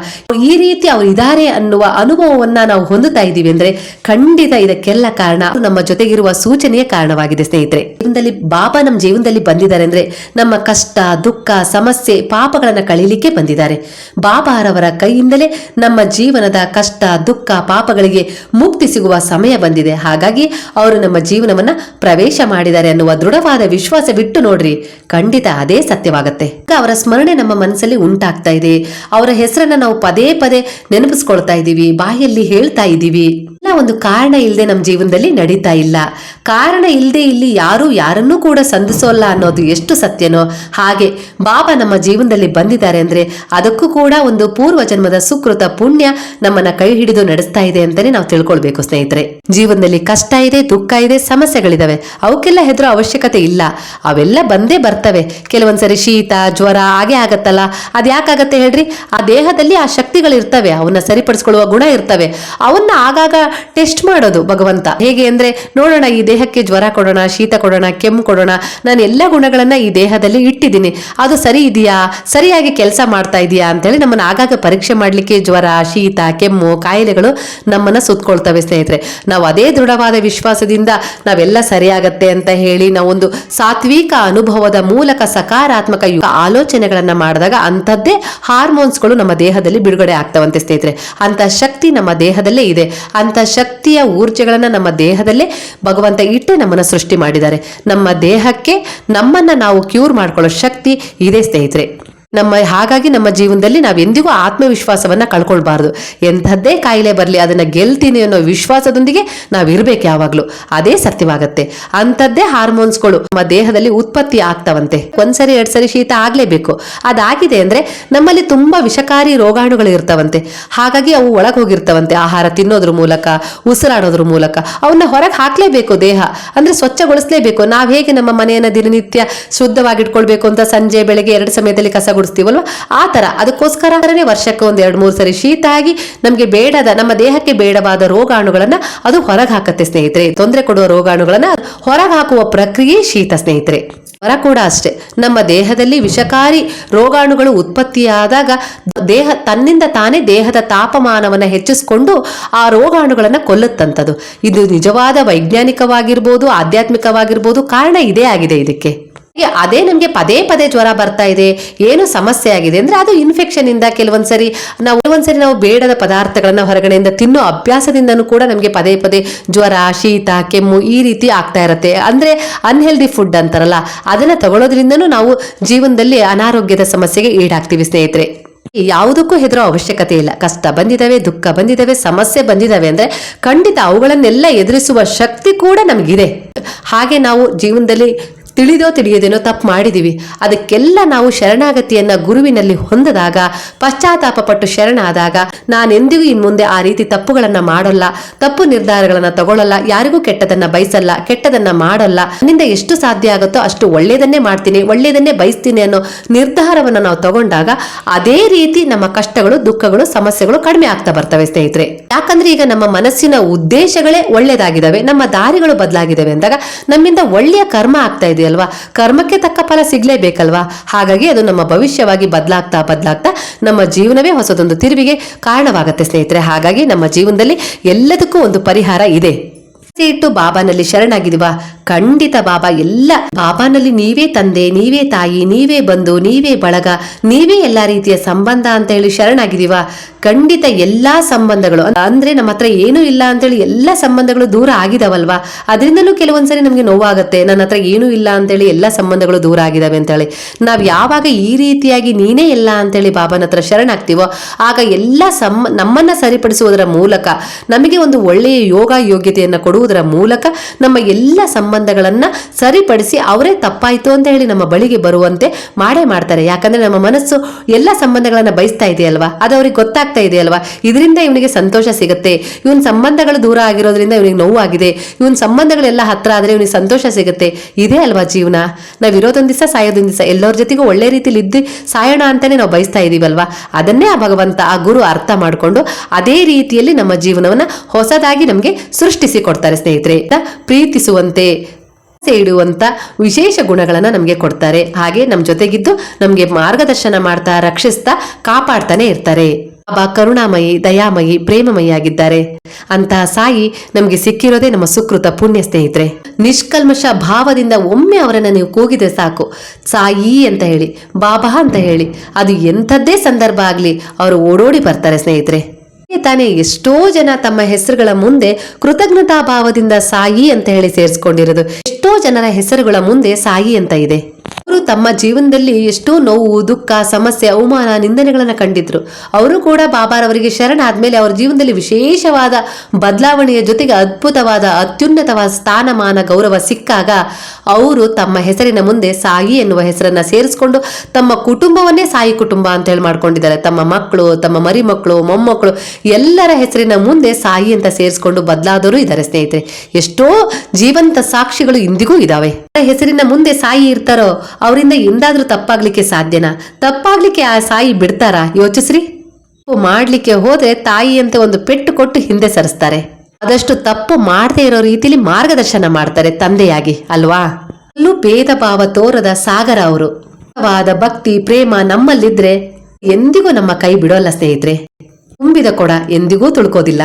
ಈ ರೀತಿ ಅವ್ರು ಇದ್ದಾರೆ ಅನ್ನುವ ಅನುಭವವನ್ನ ನಾವು ಹೊಂದುತ್ತಾ ಇದೀವಿ ಅಂದ್ರೆ ಖಂಡಿತ ಇದಕ್ಕೆಲ್ಲ ಕಾರಣ. ನಮ್ಮ ಜೊತೆಗಿರುವ ಸೂಚನೆಯ ಕಾರಣವಾಗಿದೆ ಸ್ನೇಹಿತರೆ. ಜೀವನದಲ್ಲಿ ಬಾಬಾ ನಮ್ಮ ಜೀವನದಲ್ಲಿ ಬಂದಿದ್ದಾರೆ ಅಂದ್ರೆ ನಮ್ಮ ಕಷ್ಟ, ದುಃಖ, ಸಮಸ್ಯೆ, ಪಾಪಗಳನ್ನ ಕಳೀಲಿಕ್ಕೆ ಬಂದಿದ್ದಾರೆ. ಬಾಬಾರವರ ಕೈಯಿಂದಲೇ ನಮ್ಮ ಜೀವನದ ಕಷ್ಟ, ದುಃಖ, ಪಾಪಗಳಿಗೆ ಮುಕ್ತಿ ಸಿಗುವ ಸಮಯ ಬಂದಿದೆ. ಹಾಗಾಗಿ ಅವರು ನಮ್ಮ ಜೀವನವನ್ನ ಪ್ರವೇಶ ಮಾಡಿದ್ದಾರೆ ಅನ್ನುವ ದೃಢವಾದ ವಿಶ್ವಾಸ ಬಿಟ್ಟು ನೋಡ್ರಿ. ಖಂಡಿತ ಅದೇ ಸತ್ಯವಾಗತ್ತೆ. ಅವರ ಸ್ಮರಣೆ ನಮ್ಮ ಮನಸ್ಸಲ್ಲಿ ಉಂಟಾಗ್ತಾ ಇದೆ. ಅವರ ಹೆಸರನ್ನ ನಾವು ಪದೇ ಪದೇ ನೆನಪಿಸ್ಕೊಳ್ತಾ ಇದ್ದೀವಿ. ಬಾಯಲ್ಲಿ ಹೇಳ್ತಾ ಇದ್ದೀವಿ. ಒಂದು ಕಾರಣ ಇಲ್ಲದೆ ನಮ್ಮ ಜೀವನದಲ್ಲಿ ನಡೀತಾ ಇಲ್ಲ. ಕಾರಣ ಇಲ್ಲದೆ ಇಲ್ಲಿ ಯಾರು ಯಾರನ್ನೂ ಕೂಡ ಸಂಧಿಸೋಲ್ಲ ಅನ್ನೋದು ಎಷ್ಟು ಸತ್ಯನೋ? ಹಾಗೆ ಬಾಬಾ ನಮ್ಮ ಜೀವನದಲ್ಲಿ ಬಂದಿದ್ದಾರೆ ಅಂದ್ರೆ ಅದಕ್ಕೂ ಕೂಡ ಒಂದು ಪೂರ್ವ ಜನ್ಮದ ಸುಕೃತ ಪುಣ್ಯ ನಮ್ಮನ್ನ ಕೈ ಹಿಡಿದು ನಡೆಸ್ತಾ ಇದೆ ಅಂತಾನೆ ನಾವು ತಿಳ್ಕೊಳ್ಬೇಕು ಸ್ನೇಹಿತರೆ. ಜೀವನದಲ್ಲಿ ಕಷ್ಟ ಇದೆ, ದುಃಖ ಇದೆ, ಸಮಸ್ಯೆಗಳಿದಾವೆ. ಅವಕ್ಕೆಲ್ಲ ಹೆದರೋ ಅವಶ್ಯಕತೆ ಇಲ್ಲ. ಅವೆಲ್ಲ ಬಂದೇ ಬರ್ತವೆ. ಕೆಲವೊಂದ್ಸರಿ ಶೀತ, ಜ್ವರ ಹಾಗೆ ಆಗತ್ತಲ್ಲ. ಅದ್ ಯಾಕಾಗತ್ತೆ ಹೇಳ್ರಿ? ಆ ದೇಹದಲ್ಲಿ ಆ ಶಕ್ತಿಗಳಿರ್ತವೆ. ಅವನ್ನ ಸರಿಪಡಿಸ್ಕೊಳ್ಳುವ ಗುಣ ಇರ್ತವೆ. ಅವನ್ನ ಆಗಾಗ ಟೆಸ್ಟ್ ಮಾಡೋದು ಭಗವಂತ. ಹೇಗೆ ಅಂದ್ರೆ, ನೋಡೋಣ ಈ ದೇಹಕ್ಕೆ ಜ್ವರ ಕೊಡೋಣ, ಶೀತ ಕೊಡೋಣ, ಕೆಮ್ಮು ಕೊಡೋಣ, ನಾನು ಎಲ್ಲ ಗುಣಗಳನ್ನ ಈ ದೇಹದಲ್ಲಿ ಇಟ್ಟಿದ್ದೀನಿ. ಅದು ಸರಿ ಇದೆಯಾ? ಸರಿಯಾಗಿ ಕೆಲಸ ಮಾಡ್ತಾ ಇದೆಯಾ ಅಂತೇಳಿ ನಮ್ಮನ್ನ ಆಗಾಗ ಪರೀಕ್ಷೆ ಮಾಡ್ಲಿಕ್ಕೆ ಜ್ವರ, ಶೀತ, ಕೆಮ್ಮು, ಕಾಯಿಲೆಗಳು ನಮ್ಮನ್ನ ಸುತ್ಕೊಳ್ತವೆ ಸ್ನೇಹಿತರೆ. ನಾವು ಅದೇ ದೃಢವಾದ ವಿಶ್ವಾಸದಿಂದ ನಾವೆಲ್ಲ ಸರಿಯಾಗತ್ತೆ ಅಂತ ಹೇಳಿ ನಾವೊಂದು ಸಾತ್ವಿಕ ಅನುಭವದ ಮೂಲಕ ಸಕಾರಾತ್ಮಕ ಆಲೋಚನೆಗಳನ್ನ ಮಾಡಿದಾಗ ಅಂಥದ್ದೇ ಹಾರ್ಮೋನ್ಸ್ಗಳು ನಮ್ಮ ದೇಹದಲ್ಲಿ ಬಿಡುಗಡೆ ಆಗ್ತವಂತೆ ಸ್ನೇಹಿತರೆ. ಅಂತ ಶಕ್ತಿ ನಮ್ಮ ದೇಹದಲ್ಲೇ ಇದೆ. ಅಂತ ಶಕ್ತಿಯ ಊರ್ಜೆಗಳನ್ನು ನಮ್ಮ ದೇಹದಲ್ಲೇ ಭಗವಂತ ಇಟ್ಟೆ ನಮ್ಮನ್ನು ಸೃಷ್ಟಿ ಮಾಡಿದ್ದಾರೆ. ನಮ್ಮ ದೇಹಕ್ಕೆ ನಮ್ಮನ್ನ ನಾವು ಕ್ಯೂರ್ ಮಾಡ್ಕೊಳ್ಳೋ ಶಕ್ತಿ ಇದೆ ಸ್ನೇಹಿತರೆ. ನಮ್ಮ, ಹಾಗಾಗಿ ನಮ್ಮ ಜೀವನದಲ್ಲಿ ನಾವು ಎಂದಿಗೂ ಆತ್ಮವಿಶ್ವಾಸವನ್ನು ಕಳ್ಕೊಳ್ಬಾರ್ದು. ಎಂಥದ್ದೇ ಕಾಯಿಲೆ ಬರಲಿ, ಅದನ್ನ ಗೆಲ್ತೀನಿ ಅನ್ನೋ ವಿಶ್ವಾಸದೊಂದಿಗೆ ನಾವು ಇರಬೇಕು ಯಾವಾಗಲೂ. ಅದೇ ಸತ್ಯವಾಗತ್ತೆ. ಅಂಥದ್ದೇ ಹಾರ್ಮೋನ್ಸ್ಗಳು ನಮ್ಮ ದೇಹದಲ್ಲಿ ಉತ್ಪತ್ತಿ ಆಗ್ತಾವಂತೆ. ಒಂದ್ಸರಿ ಎರಡು ಸರಿ ಶೀತ ಆಗಲೇಬೇಕು. ಅದಾಗಿದೆ ಅಂದ್ರೆ ನಮ್ಮಲ್ಲಿ ತುಂಬಾ ವಿಷಕಾರಿ ರೋಗಾಣುಗಳು ಇರ್ತಾವಂತೆ. ಹಾಗಾಗಿ ಅವು ಒಳಗೆ ಹೋಗಿರ್ತಾವಂತೆ ಆಹಾರ ತಿನ್ನೋದ್ರ ಮೂಲಕ, ಉಸಿರಾಡೋದ್ರ ಮೂಲಕ. ಅವನ್ನ ಹೊರಗೆ ಹಾಕ್ಲೇಬೇಕು ದೇಹ. ಅಂದ್ರೆ ಸ್ವಚ್ಛಗೊಳಿಸಲೇಬೇಕು. ನಾವು ಹೇಗೆ ನಮ್ಮ ಮನೆಯನ್ನು ದಿನನಿತ್ಯ ಶುದ್ಧವಾಗಿಟ್ಕೊಳ್ಬೇಕು ಅಂತ ಸಂಜೆ, ಬೆಳಗ್ಗೆ ಎರಡು ಸಮಯದಲ್ಲಿ ಕಸ ಗುಡಿಸ್ತೀವಲ್ವ ಆ ತರ ಅದಕ್ಕೋಸ್ಕರನೇ ವರ್ಷಕ್ಕೆ ಒಂದ್ ಎರಡು ಮೂರು ಸರಿ ಶೀತ ಆಗಿ ನಮಗೆ ಬೇಡದ, ನಮ್ಮ ದೇಹಕ್ಕೆ ಬೇಡವಾದ ರೋಗಾಣುಗಳನ್ನ ಅದು ಹೊರಗೆ ಹಾಕತ್ತೆ ಸ್ನೇಹಿತರೆ. ತೊಂದರೆ ಕೊಡುವ ರೋಗಾಣುಗಳನ್ನ ಹೊರಗೆ ಹಾಕುವ ಪ್ರಕ್ರಿಯೆ ಶೀತ ಸ್ನೇಹಿತರೆ. ಹೊರ ಕೂಡ ಅಷ್ಟೇ. ನಮ್ಮ ದೇಹದಲ್ಲಿ ವಿಷಕಾರಿ ರೋಗಾಣುಗಳು ಉತ್ಪತ್ತಿಯಾದಾಗ ದೇಹ ತನ್ನಿಂದ ತಾನೇ ದೇಹದ ತಾಪಮಾನವನ್ನು ಹೆಚ್ಚಿಸಿಕೊಂಡು ಆ ರೋಗಾಣುಗಳನ್ನು ಕೊಲ್ಲುತ್ತಂಥದ್ದು ಇದು ನಿಜವಾದ ವೈಜ್ಞಾನಿಕವಾಗಿರ್ಬೋದು, ಆಧ್ಯಾತ್ಮಿಕವಾಗಿರ್ಬೋದು ಕಾರಣ ಇದೇ ಆಗಿದೆ ಇದಕ್ಕೆ. ಅದೇ ನಮಗೆ ಪದೇ ಪದೇ ಜ್ವರ ಬರ್ತಾ ಇದೆ, ಏನು ಸಮಸ್ಯೆ ಆಗಿದೆ ಅಂದ್ರೆ ಅದು ಇನ್ಫೆಕ್ಷನ್ ಇಂದ ಕೆಲವೊಂದ್ಸರಿ ನಾವು ಕೆಲವೊಂದ್ಸರಿ ನಾವು ಬೇಡದ ಪದಾರ್ಥಗಳನ್ನ ಹೊರಗಡೆಯಿಂದ ತಿನ್ನೋ ಅಭ್ಯಾಸದಿಂದನೂ ಕೂಡ ನಮಗೆ ಪದೇ ಪದೇ ಜ್ವರ, ಶೀತ, ಕೆಮ್ಮು ಈ ರೀತಿ ಆಗ್ತಾ ಇರತ್ತೆ. ಅಂದ್ರೆ ಅನ್ಹೆಲ್ದಿ ಫುಡ್ ಅಂತಾರಲ್ಲ, ಅದನ್ನ ತಗೊಳ್ಳೋದ್ರಿಂದನೂ ನಾವು ಜೀವನದಲ್ಲಿ ಅನಾರೋಗ್ಯದ ಸಮಸ್ಯೆಗೆ ಈಡಾಗ್ತೀವಿ ಸ್ನೇಹಿತರೆ. ಯಾವುದಕ್ಕೂ ಹೆದರೋ ಅವಶ್ಯಕತೆ ಇಲ್ಲ. ಕಷ್ಟ ಬಂದಿದ್ದಾವೆ ದುಃಖ ಬಂದಿದಾವೆ, ಸಮಸ್ಯೆ ಬಂದಿದ್ದಾವೆ ಅಂದ್ರೆ ಖಂಡಿತ ಅವುಗಳನ್ನೆಲ್ಲ ಎದುರಿಸುವ ಶಕ್ತಿ ಕೂಡ ನಮಗಿದೆ. ಹಾಗೆ ನಾವು ಜೀವನದಲ್ಲಿ ತಿಳಿದೋ ತಿಳಿಯದೇನೋ ತಪ್ಪು ಮಾಡಿದೀವಿ. ಅದಕ್ಕೆಲ್ಲ ನಾವು ಶರಣಾಗತಿಯನ್ನ ಗುರುವಿನಲ್ಲಿ ಹೊಂದದಾಗ, ಪಶ್ಚಾತ್ತಾಪ ಪಟ್ಟು ಶರಣಾದಾಗ, ನಾನೆಂದಿಗೂ ಇನ್ ಮುಂದೆ ಆ ರೀತಿ ತಪ್ಪುಗಳನ್ನ ಮಾಡೋಲ್ಲ, ತಪ್ಪು ನಿರ್ಧಾರಗಳನ್ನ ತಗೊಳ್ಳಲ್ಲ, ಯಾರಿಗೂ ಕೆಟ್ಟದನ್ನ ಬಯಸಲ್ಲ, ಕೆಟ್ಟದನ್ನ ಮಾಡಲ್ಲ. ನನ್ನಿಂದ ಎಷ್ಟು ಸಾಧ್ಯ ಆಗುತ್ತೋ ಅಷ್ಟು ಒಳ್ಳೆಯದನ್ನೇ ಮಾಡ್ತೀನಿ ಒಳ್ಳೆಯದನ್ನೇ ಬಯಸ್ತೀನಿ ಅನ್ನೋ ನಿರ್ಧಾರವನ್ನ ನಾವು ತಗೊಂಡಾಗ, ಅದೇ ರೀತಿ ನಮ್ಮ ಕಷ್ಟಗಳು, ದುಃಖಗಳು, ಸಮಸ್ಯೆಗಳು ಕಡಿಮೆ ಆಗ್ತಾ ಬರ್ತವೆ ಸ್ನೇಹಿತರೆ. ಯಾಕಂದ್ರೆ ಈಗ ನಮ್ಮ ಮನಸ್ಸಿನ ಉದ್ದೇಶಗಳೇ ಒಳ್ಳೇದಾಗಿದ್ದಾವೆ, ನಮ್ಮ ದಾರಿಗಳು ಬದಲಾಗಿದ್ದಾವೆ ಅಂದಾಗ ನಮ್ಮಿಂದ ಒಳ್ಳೆಯ ಕರ್ಮ ಆಗ್ತಾ ಇದೆಯಲ್ವಾ ಕರ್ಮಕ್ಕೆ ತಕ್ಕ ಫಲ ಸಿಗ್ಲೇಬೇಕಲ್ವಾ? ಹಾಗಾಗಿ ಅದು ನಮ್ಮ ಭವಿಷ್ಯವಾಗಿ ಬದಲಾಗ್ತಾ ಬದಲಾಗ್ತಾ ನಮ್ಮ ಜೀವನವೇ ಹೊಸದೊಂದು ತಿರುವಿಗೆ ಕಾರಣವಾಗುತ್ತೆ ಸ್ನೇಹಿತರೆ. ಹಾಗಾಗಿ ನಮ್ಮ ಜೀವನದಲ್ಲಿ ಎಲ್ಲದಕ್ಕೂ ಒಂದು ಪರಿಹಾರ ಇದೆ. ಇಟ್ಟು ಬಾಬಾನಲ್ಲಿ ಶರಣಾಗಿದೀವ ಖಂಡಿತ ಬಾಬಾ, ಎಲ್ಲ ಬಾಬಾನಲ್ಲಿ ನೀವೇ ತಂದೆ, ನೀವೇ ತಾಯಿ, ನೀವೇ ಬಂಧು, ನೀವೇ ಬಳಗ, ನೀವೇ ಎಲ್ಲಾ ರೀತಿಯ ಸಂಬಂಧ ಅಂತ ಹೇಳಿ ಶರಣಾಗಿದೀವಾ ಖಂಡಿತ ಎಲ್ಲಾ ಸಂಬಂಧಗಳು. ಅಂದ್ರೆ ನಮ್ಮ ಹತ್ರ ಏನೂ ಇಲ್ಲ ಅಂತೇಳಿ ಎಲ್ಲಾ ಸಂಬಂಧಗಳು ದೂರ ಆಗಿದಾವಲ್ವಾ? ಅದರಿಂದಲೂ ಕೆಲವೊಂದ್ಸರಿ ನಮಗೆ ನೋವಾಗುತ್ತೆ, ನನ್ನ ಹತ್ರ ಏನೂ ಇಲ್ಲ ಅಂತೇಳಿ ಎಲ್ಲಾ ಸಂಬಂಧಗಳು ದೂರ ಆಗಿದಾವೆ ಅಂತೇಳಿ ನಾವ್ ಯಾವಾಗ ಈ ರೀತಿಯಾಗಿ ನೀನೇ ಎಲ್ಲ ಅಂತೇಳಿ ಬಾಬಾನ ಹತ್ರ ಶರಣಾಗ್ತೀವೋ, ಆಗ ಎಲ್ಲ ಸಂ ನಮ್ಮನ್ನ ಸರಿಪಡಿಸುವುದರ ಮೂಲಕ ನಮಗೆ ಒಂದು ಒಳ್ಳೆಯ ಯೋಗ ಯೋಗ್ಯತೆಯನ್ನು ಕೊಡುವುದರ ಮೂಲಕ ನಮ್ಮ ಎಲ್ಲ ಸಂಬಂಧಗಳನ್ನ ಸರಿಪಡಿಸಿ ಅವರೇ ತಪ್ಪಾಯಿತು ಅಂತ ಹೇಳಿ ನಮ್ಮ ಬಳಿಗೆ ಬರುವಂತೆ ಮಾಡೇ ಮಾಡ್ತಾರೆ. ಯಾಕಂದ್ರೆ ನಮ್ಮ ಮನಸ್ಸು ಎಲ್ಲ ಸಂಬಂಧಗಳನ್ನ ಬಯಸ್ತಾ ಇದೆಯಲ್ವಾ? ಅದು ಅವ್ರಿಗೆ ಗೊತ್ತಾಗ್ತಾ ಇದೆಯಲ್ವಾ? ಇದರಿಂದ ಇವನಿಗೆ ಸಂತೋಷ ಸಿಗುತ್ತೆ. ಇವನ್ ಸಂಬಂಧಗಳು ದೂರ ಆಗಿರೋದ್ರಿಂದ ಇವನಿಗೆ ನೋವಾಗಿದೆ. ಇವನ್ ಸಂಬಂಧಗಳೆಲ್ಲ ಹತ್ರ ಆದ್ರೆ ಇವನಿಗೆ ಸಂತೋಷ ಸಿಗುತ್ತೆ. ಇದೇ ಅಲ್ವಾ ಜೀವನ? ನಾವ್ ಇರೋದೊಂದ್ ದಿವಸ, ಸಾಯೋದೊಂದ್ ದಿವಸ, ಎಲ್ಲರ ಜೊತೆಗೂ ಒಳ್ಳೆ ರೀತಿಲಿ ಇದ್ದು ಸಾಯೋಣ ಅಂತಾನೆ ನಾವು ಬಯಸ್ತಾ ಇದೀವಲ್ವಾ? ಅದನ್ನೇ ಆ ಭಗವಂತ, ಆ ಗುರು ಅರ್ಥ ಮಾಡಿಕೊಂಡು ಅದೇ ರೀತಿಯಲ್ಲಿ ನಮ್ಮ ಜೀವನವನ್ನ ಹೊಸದಾಗಿ ನಮಗೆ ಸೃಷ್ಟಿಸಿ ಕೊಡ್ತಾರೆ. ಸ್ನೇಹಿತರೆ ಪ್ರೀತಿಸುವಂತೆ ಇಡುವಂತ ವಿಶೇಷ ಗುಣಗಳನ್ನ ನಮಗೆ ಕೊಡ್ತಾರೆ. ಹಾಗೆ ನಮ್ಮ ಜೊತೆಗಿದ್ದು ನಮಗೆ ಮಾರ್ಗದರ್ಶನ ಮಾಡ್ತಾ, ರಕ್ಷಿಸ್ತಾ, ಕಾಪಾಡ್ತಾನೆ ಇರ್ತಾರೆ. ಬಾಬಾ ಕರುಣಾಮಯಿ, ದಯಾಮಯಿ, ಪ್ರೇಮಮಯಿ ಆಗಿದ್ದಾರೆ. ಅಂತಹ ಸಾಯಿ ನಮಗೆ ಸಿಕ್ಕಿರೋದೇ ನಮ್ಮ ಸುಕೃತ ಪುಣ್ಯ ಸ್ನೇಹಿತರೆ. ನಿಷ್ಕಲ್ಮಶ ಭಾವದಿಂದ ಒಮ್ಮೆ ಅವರನ್ನ ನೀವು ಕೂಗಿದ್ರೆ ಸಾಕು. ಸಾಯಿ ಅಂತ ಹೇಳಿ, ಬಾಬಾ ಅಂತ ಹೇಳಿ, ಅದು ಎಂಥದ್ದೇ ಸಂದರ್ಭ ಆಗ್ಲಿ, ಅವರು ಓಡೋಡಿ ಬರ್ತಾರೆ ಸ್ನೇಹಿತರೆ. ತಾನೇ ಎಷ್ಟೋ ಜನ ತಮ್ಮ ಹೆಸರುಗಳ ಮುಂದೆ ಕೃತಜ್ಞತಾ ಭಾವದಿಂದ ಸಾಯಿ ಅಂತ ಹೇಳಿ ಸೇರಿಸ್ಕೊಂಡಿರೋದು. ಎಷ್ಟೋ ಜನರ ಹೆಸರುಗಳ ಮುಂದೆ ಸಾಯಿ ಅಂತ ಇದೆ. ಅವರು ತಮ್ಮ ಜೀವನದಲ್ಲಿ ಎಷ್ಟೋ ನೋವು, ದುಃಖ, ಸಮಸ್ಯೆ, ಅವಮಾನ, ನಿಂದನೆಗಳನ್ನು ಕಂಡಿದ್ರು. ಅವರು ಕೂಡ ಬಾಬಾರವರಿಗೆ ಶರಣಾದ್ಮೇಲೆ ಅವರ ಜೀವನದಲ್ಲಿ ವಿಶೇಷವಾದ ಬದಲಾವಣೆಯ ಜೊತೆಗೆ ಅದ್ಭುತವಾದ, ಅತ್ಯುನ್ನತವಾದ ಸ್ಥಾನಮಾನ, ಗೌರವ ಸಿಕ್ಕಾಗ ಅವರು ತಮ್ಮ ಹೆಸರಿನ ಮುಂದೆ ಸಾಯಿ ಎನ್ನುವ ಹೆಸರನ್ನ ಸೇರಿಸಿಕೊಂಡು ತಮ್ಮ ಕುಟುಂಬವನ್ನೇ ಸಾಯಿ ಕುಟುಂಬ ಅಂತ ಹೇಳಿ ಮಾಡ್ಕೊಂಡಿದ್ದಾರೆ. ತಮ್ಮ ಮಕ್ಕಳು, ತಮ್ಮ ಮರಿ ಮಕ್ಕಳು ಮೊಮ್ಮಕ್ಕಳು ಎಲ್ಲರ ಹೆಸರಿನ ಮುಂದೆ ಸಾಯಿ ಅಂತ ಸೇರಿಸಿಕೊಂಡು ಬದಲಾದವರು ಇದ್ದಾರೆ ಸ್ನೇಹಿತರೆ. ಎಷ್ಟೋ ಜೀವಂತ ಸಾಕ್ಷಿಗಳು ಇಂದಿಗೂ ಇದಾವೆ. ಹೆಸರಿನ ಮುಂದೆ ಸಾಯಿ ಇರ್ತಾರೋ ಅವರಿಂದ ಎಂದಾದ್ರೂ ತಪ್ಪಾಗ್ಲಿಕ್ಕೆ ಸಾಧ್ಯನಾ? ತಪ್ಪಾಗ್ಲಿಕ್ಕೆ ಆ ಸಾಯಿ ಬಿಡ್ತಾರಾ? ಯೋಚಿಸ್ರಿ. ತಪ್ಪು ಮಾಡ್ಲಿಕ್ಕೆ ಹೋದ್ರೆ ತಾಯಿ ಅಂತ ಒಂದು ಪೆಟ್ಟು ಕೊಟ್ಟು ಹಿಂದೆ ಸರಿಸ್ತಾರೆ. ಆದಷ್ಟು ತಪ್ಪು ಮಾಡದೇ ಇರೋ ರೀತಿಲಿ ಮಾರ್ಗದರ್ಶನ ಮಾಡ್ತಾರೆ ತಂದೆಯಾಗಿ, ಅಲ್ವಾ? ಅಲ್ಲೂ ಭೇದ ಭಾವ ತೋರದ ಸಾಗರ ಅವರು. ಭಕ್ತಿ, ಪ್ರೇಮ ನಮ್ಮಲ್ಲಿದ್ರೆ ಎಂದಿಗೂ ನಮ್ಮ ಕೈ ಬಿಡೋಲ್ಲ ಸ್ನೇಹಿತರೆ. ತುಂಬಿದ ಕೊಡ ಎಂದಿಗೂ ತುಳ್ಕೋದಿಲ್ಲ.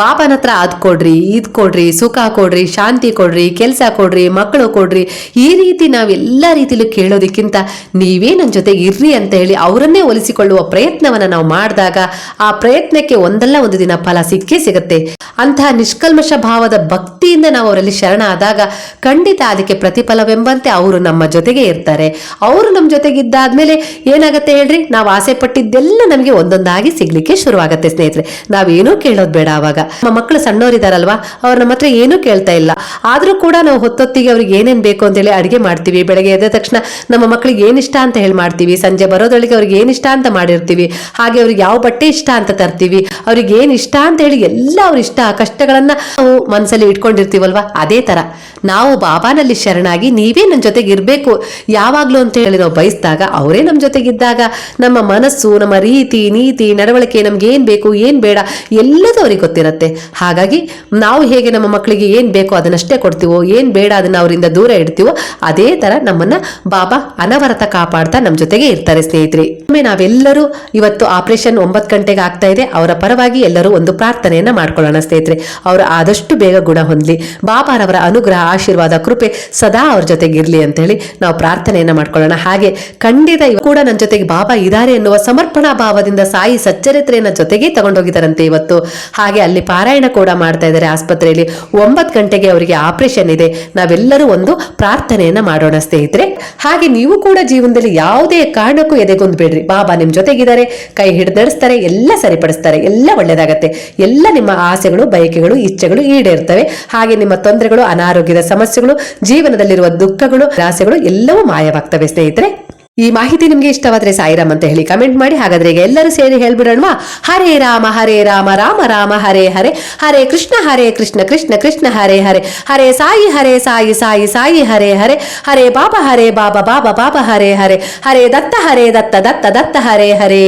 ಬಾಬಾನ ಹತ್ರ ಅದ್ ಕೊಡ್ರಿ, ಇದ್ ಕೊಡ್ರಿ, ಸುಖ ಕೊಡ್ರಿ, ಶಾಂತಿ ಕೊಡ್ರಿ, ಕೆಲಸ ಕೊಡ್ರಿ, ಮಕ್ಕಳು ಕೊಡ್ರಿ, ಈ ರೀತಿ ನಾವೆಲ್ಲ ರೀತಿಲೂ ಕೇಳೋದಕ್ಕಿಂತ ನೀವೇ ನನ್ನ ಜೊತೆ ಇರ್ರಿ ಅಂತ ಹೇಳಿ ಅವರನ್ನೇ ಒಲಿಸಿಕೊಳ್ಳುವ ಪ್ರಯತ್ನವನ್ನ ನಾವು ಮಾಡಿದಾಗ ಆ ಪ್ರಯತ್ನಕ್ಕೆ ಒಂದಲ್ಲ ಒಂದು ದಿನ ಫಲ ಸಿಕ್ಕೇ ಸಿಗುತ್ತೆ. ಅಂತಹ ನಿಷ್ಕಲ್ಮಶ ಭಾವದ ಭಕ್ತಿಯಿಂದ ನಾವು ಅವರಲ್ಲಿ ಶರಣ ಆದಾಗ ಖಂಡಿತ ಅದಕ್ಕೆ ಪ್ರತಿಫಲವೆಂಬಂತೆ ಅವರು ನಮ್ಮ ಜೊತೆಗೆ ಇರ್ತಾರೆ. ಅವರು ನಮ್ಮ ಜೊತೆಗಿದ್ದಾದ್ಮೇಲೆ ಏನಾಗುತ್ತೆ ಹೇಳ್ರಿ? ನಾವು ಆಸೆ ಪಟ್ಟಿದ್ದೆಲ್ಲ ನಮಗೆ ಒಂದೊಂದಾಗಿ ಸಿಗ್ಲಿಕ್ಕೆ ಶುರುವಾಗತ್ತೆ ಸ್ನೇಹಿತರೆ. ನಾವೇನೂ ಕೇಳೋದು ಬೇಡ. ಅವಾಗ ನಮ್ಮ ಮಕ್ಕಳು ಸಣ್ಣವರಿದಾರಲ್ವಾ? ಅವ್ರು ನಮ್ಮ ಹತ್ರ ಏನೂ ಕೇಳ್ತಾ ಇಲ್ಲ. ಆದ್ರೂ ಕೂಡ ನಾವು ಹೊತ್ತೊತ್ತಿಗೆ ಅವ್ರಿಗೆ ಏನೇನ್ ಬೇಕು ಅಂತೇಳಿ ಅಡಿಗೆ ಮಾಡ್ತೀವಿ. ಬೆಳಗ್ಗೆ ಎದ್ದ ತಕ್ಷಣ ನಮ್ಮ ಮಕ್ಕಳಿಗೆ ಏನ್ ಇಷ್ಟ ಅಂತ ಹೇಳಿ ಮಾಡ್ತೀವಿ. ಸಂಜೆ ಬರೋದ್ರೊಳಗೆ ಅವ್ರಿಗೆ ಏನ್ ಇಷ್ಟ ಅಂತ ಮಾಡಿರ್ತೀವಿ. ಹಾಗೆ ಅವ್ರಿಗೆ ಯಾವ ಬಟ್ಟೆ ಇಷ್ಟ ಅಂತ ತರ್ತೀವಿ. ಅವ್ರಿಗೆ ಏನ್ ಇಷ್ಟ ಅಂತ ಹೇಳಿ ಎಲ್ಲ ಅವ್ರ ಇಷ್ಟ, ಕಷ್ಟಗಳನ್ನ ನಾವು ಮನಸ್ಸಲ್ಲಿ ಇಟ್ಕೊಂಡಿರ್ತೀವಲ್ವಾ? ಅದೇ ತರ. ನಾವು ಬಾಬಾನಲ್ಲಿ ಶರಣಾಗಿ ನೀವೇ ನನ್ನ ಜೊತೆಗೆ ಇರಬೇಕು. ಯಾವಾಗ್ಲೂ ಅಂತ ಹೇಳಿ ನಾವು ಬಯಸಿದಾಗ ಅವರೇ ನಮ್ಮ ಜೊತೆಗಿದ್ದಾಗ ನಮ್ಮ ಮನಸ್ಸು, ನಮ್ಮ ರೀತಿ, ನೀತಿ, ನಡವಳಿಕೆ ನಮ್ಗೆ ಏನು ಬೇಕು, ಏನ್ ಬೇಡ, ಎಲ್ಲದೂ ಅವ್ರಿಗೆ ಗೊತ್ತಿರತ್ತೆ. ಹಾಗಾಗಿ ನಾವು ಹೇಗೆ ನಮ್ಮ ಮಕ್ಕಳಿಗೆ ಏನ್ ಬೇಕೋ ಅದನ್ನಷ್ಟೇ ಕೊಡ್ತೀವೋ, ಏನ್ ಬೇಡ ಅದನ್ನ ಅವರಿಂದ ದೂರ ಇಡ್ತೀವೋ, ಅದೇ ತರ ನಮ್ಮನ್ನ ಬಾಬಾ ಅನವರತ ಕಾಪಾಡ್ತಾ ನಮ್ಮ ಜೊತೆಗೆ ಇರ್ತಾರೆ ಸ್ನೇಹಿತರೆ. ಒಮ್ಮೆ ನಾವೆಲ್ಲರೂ ಇವತ್ತು ಆಪರೇಷನ್ ಒಂಬತ್ತು ಗಂಟೆಗೆ ಆಗ್ತಾ ಇದೆ. ಅವರ ಪರವಾಗಿ ಎಲ್ಲರೂ ಒಂದು ಪ್ರಾರ್ಥನೆಯನ್ನ ಮಾಡ್ಕೊಳ್ಳೋಣ ಸ್ನೇಹಿತರೆ. ಅವರು ಆದಷ್ಟು ಬೇಗ ಗುಣ ಹೊಂದಲಿ. ಬಾಬಾರವರ ಅನುಗ್ರಹ, ಆಶೀರ್ವಾದ, ಕೃಪೆ ಸದಾ ಅವ್ರ ಇರ್ಲಿ ಅಂತ ಹೇಳಿ ನಾವು ಪ್ರಾರ್ಥನೆಯನ್ನ ಮಾಡ್ಕೊಳ್ಳೋಣ. ಹಾಗೆ ಖಂಡಿತ ಇವ ಕೂಡ ನನ್ನ ಜೊತೆಗೆ ಬಾಬಾ ಇದ್ದಾರೆ ಎನ್ನುವ ಸಮರ್ಪಣಾ ಭಾವದಿಂದ ಸಾಯಿ ಸಚ್ಚರಿತ್ರೆಯನ್ನ ಜೊತೆಗೆ ತಗೊಂಡೋಗಿದ್ದಾರಂತೆ ಇವತ್ತು. ಹಾಗೆ ಅಲ್ಲಿ ಪಾರಾಯಣ ಕೂಡ ಮಾಡ್ತಾ ಇದ್ದಾರೆ. ಆಸ್ಪತ್ರೆಯಲ್ಲಿ ಒಂಬತ್ತು ಗಂಟೆಗೆ ಅವರಿಗೆ ಆಪರೇಷನ್ ಇದೆ. ನಾವೆಲ್ಲರೂ ಒಂದು ಪ್ರಾರ್ಥನೆಯನ್ನ ಮಾಡೋಣ ಸ್ನೇಹಿತರೆ. ಹಾಗೆ ನೀವು ಕೂಡ ಜೀವನದಲ್ಲಿ ಯಾವುದೇ ಕಾರಣಕ್ಕೂ ಎದೆಗೊಂದು ಬಿಡ್ರಿ ಬಾಬಾ ನಿಮ್ ಜೊತೆಗಿದ್ದಾರೆ. ಕೈ ಹಿಡಿದು ನಡೆಸ್ತಾರೆ ಎಲ್ಲ ಸರಿಪಡಿಸ್ತಾರೆ. ಎಲ್ಲ ಒಳ್ಳೇದಾಗತ್ತೆ. ಎಲ್ಲ ನಿಮ್ಮ ಆಸೆಗಳು, ಬಯಕೆಗಳು, ಇಚ್ಛೆಗಳು ಈಡೇರ್ತವೆ. ಹಾಗೆ ನಿಮ್ಮ ತೊಂದರೆಗಳು, ಅನಾರೋಗ್ಯದ ಸಮಸ್ಯೆಗಳು, ಜೀವನದಲ್ಲಿರುವ ದುಃಖಗಳು ಆಸೆಗಳು ಎಲ್ಲವೂ ಮಾಯವಾಗ್ತವೆ ಸ್ನೇಹಿತರೆ. ಈ ಮಾಹಿತಿ ನಿಮ್ಗೆ ಇಷ್ಟವಾದ್ರೆ ಸಾಯಿರಾಮ್ ಅಂತ ಹೇಳಿ ಕಮೆಂಟ್ ಮಾಡಿ. ಹಾಗಾದ್ರೆ ಈಗ ಎಲ್ಲರೂ ಸೇರಿ ಹೇಳ್ಬಿಡೋಣವಾ? ಹರೇ ರಾಮ ಹರೇ ರಾಮ ರಾಮ ರಾಮ, ಹರೇ ಹರೇ ಹರೇ ಕೃಷ್ಣ ಹರೇ ಕೃಷ್ಣ ಕೃಷ್ಣ ಕೃಷ್ಣ, ಹರೇ ಹರೇ ಹರೇ ಸಾಯಿ ಹರೇ ಸಾಯಿ ಸಾಯಿ ಸಾಯಿ, ಹರೇ ಹರೇ ಹರೇ ಬಾಬಾ ಹರೇ ಬಾಬಾ ಬಾಬಾ ಬಾಬಾ, ಹರೇ ಹರೇ ಹರೇ ದತ್ತ ಹರೇ ದತ್ತ ದತ್ತ ದತ್ತ, ಹರೇ ಹರೇ.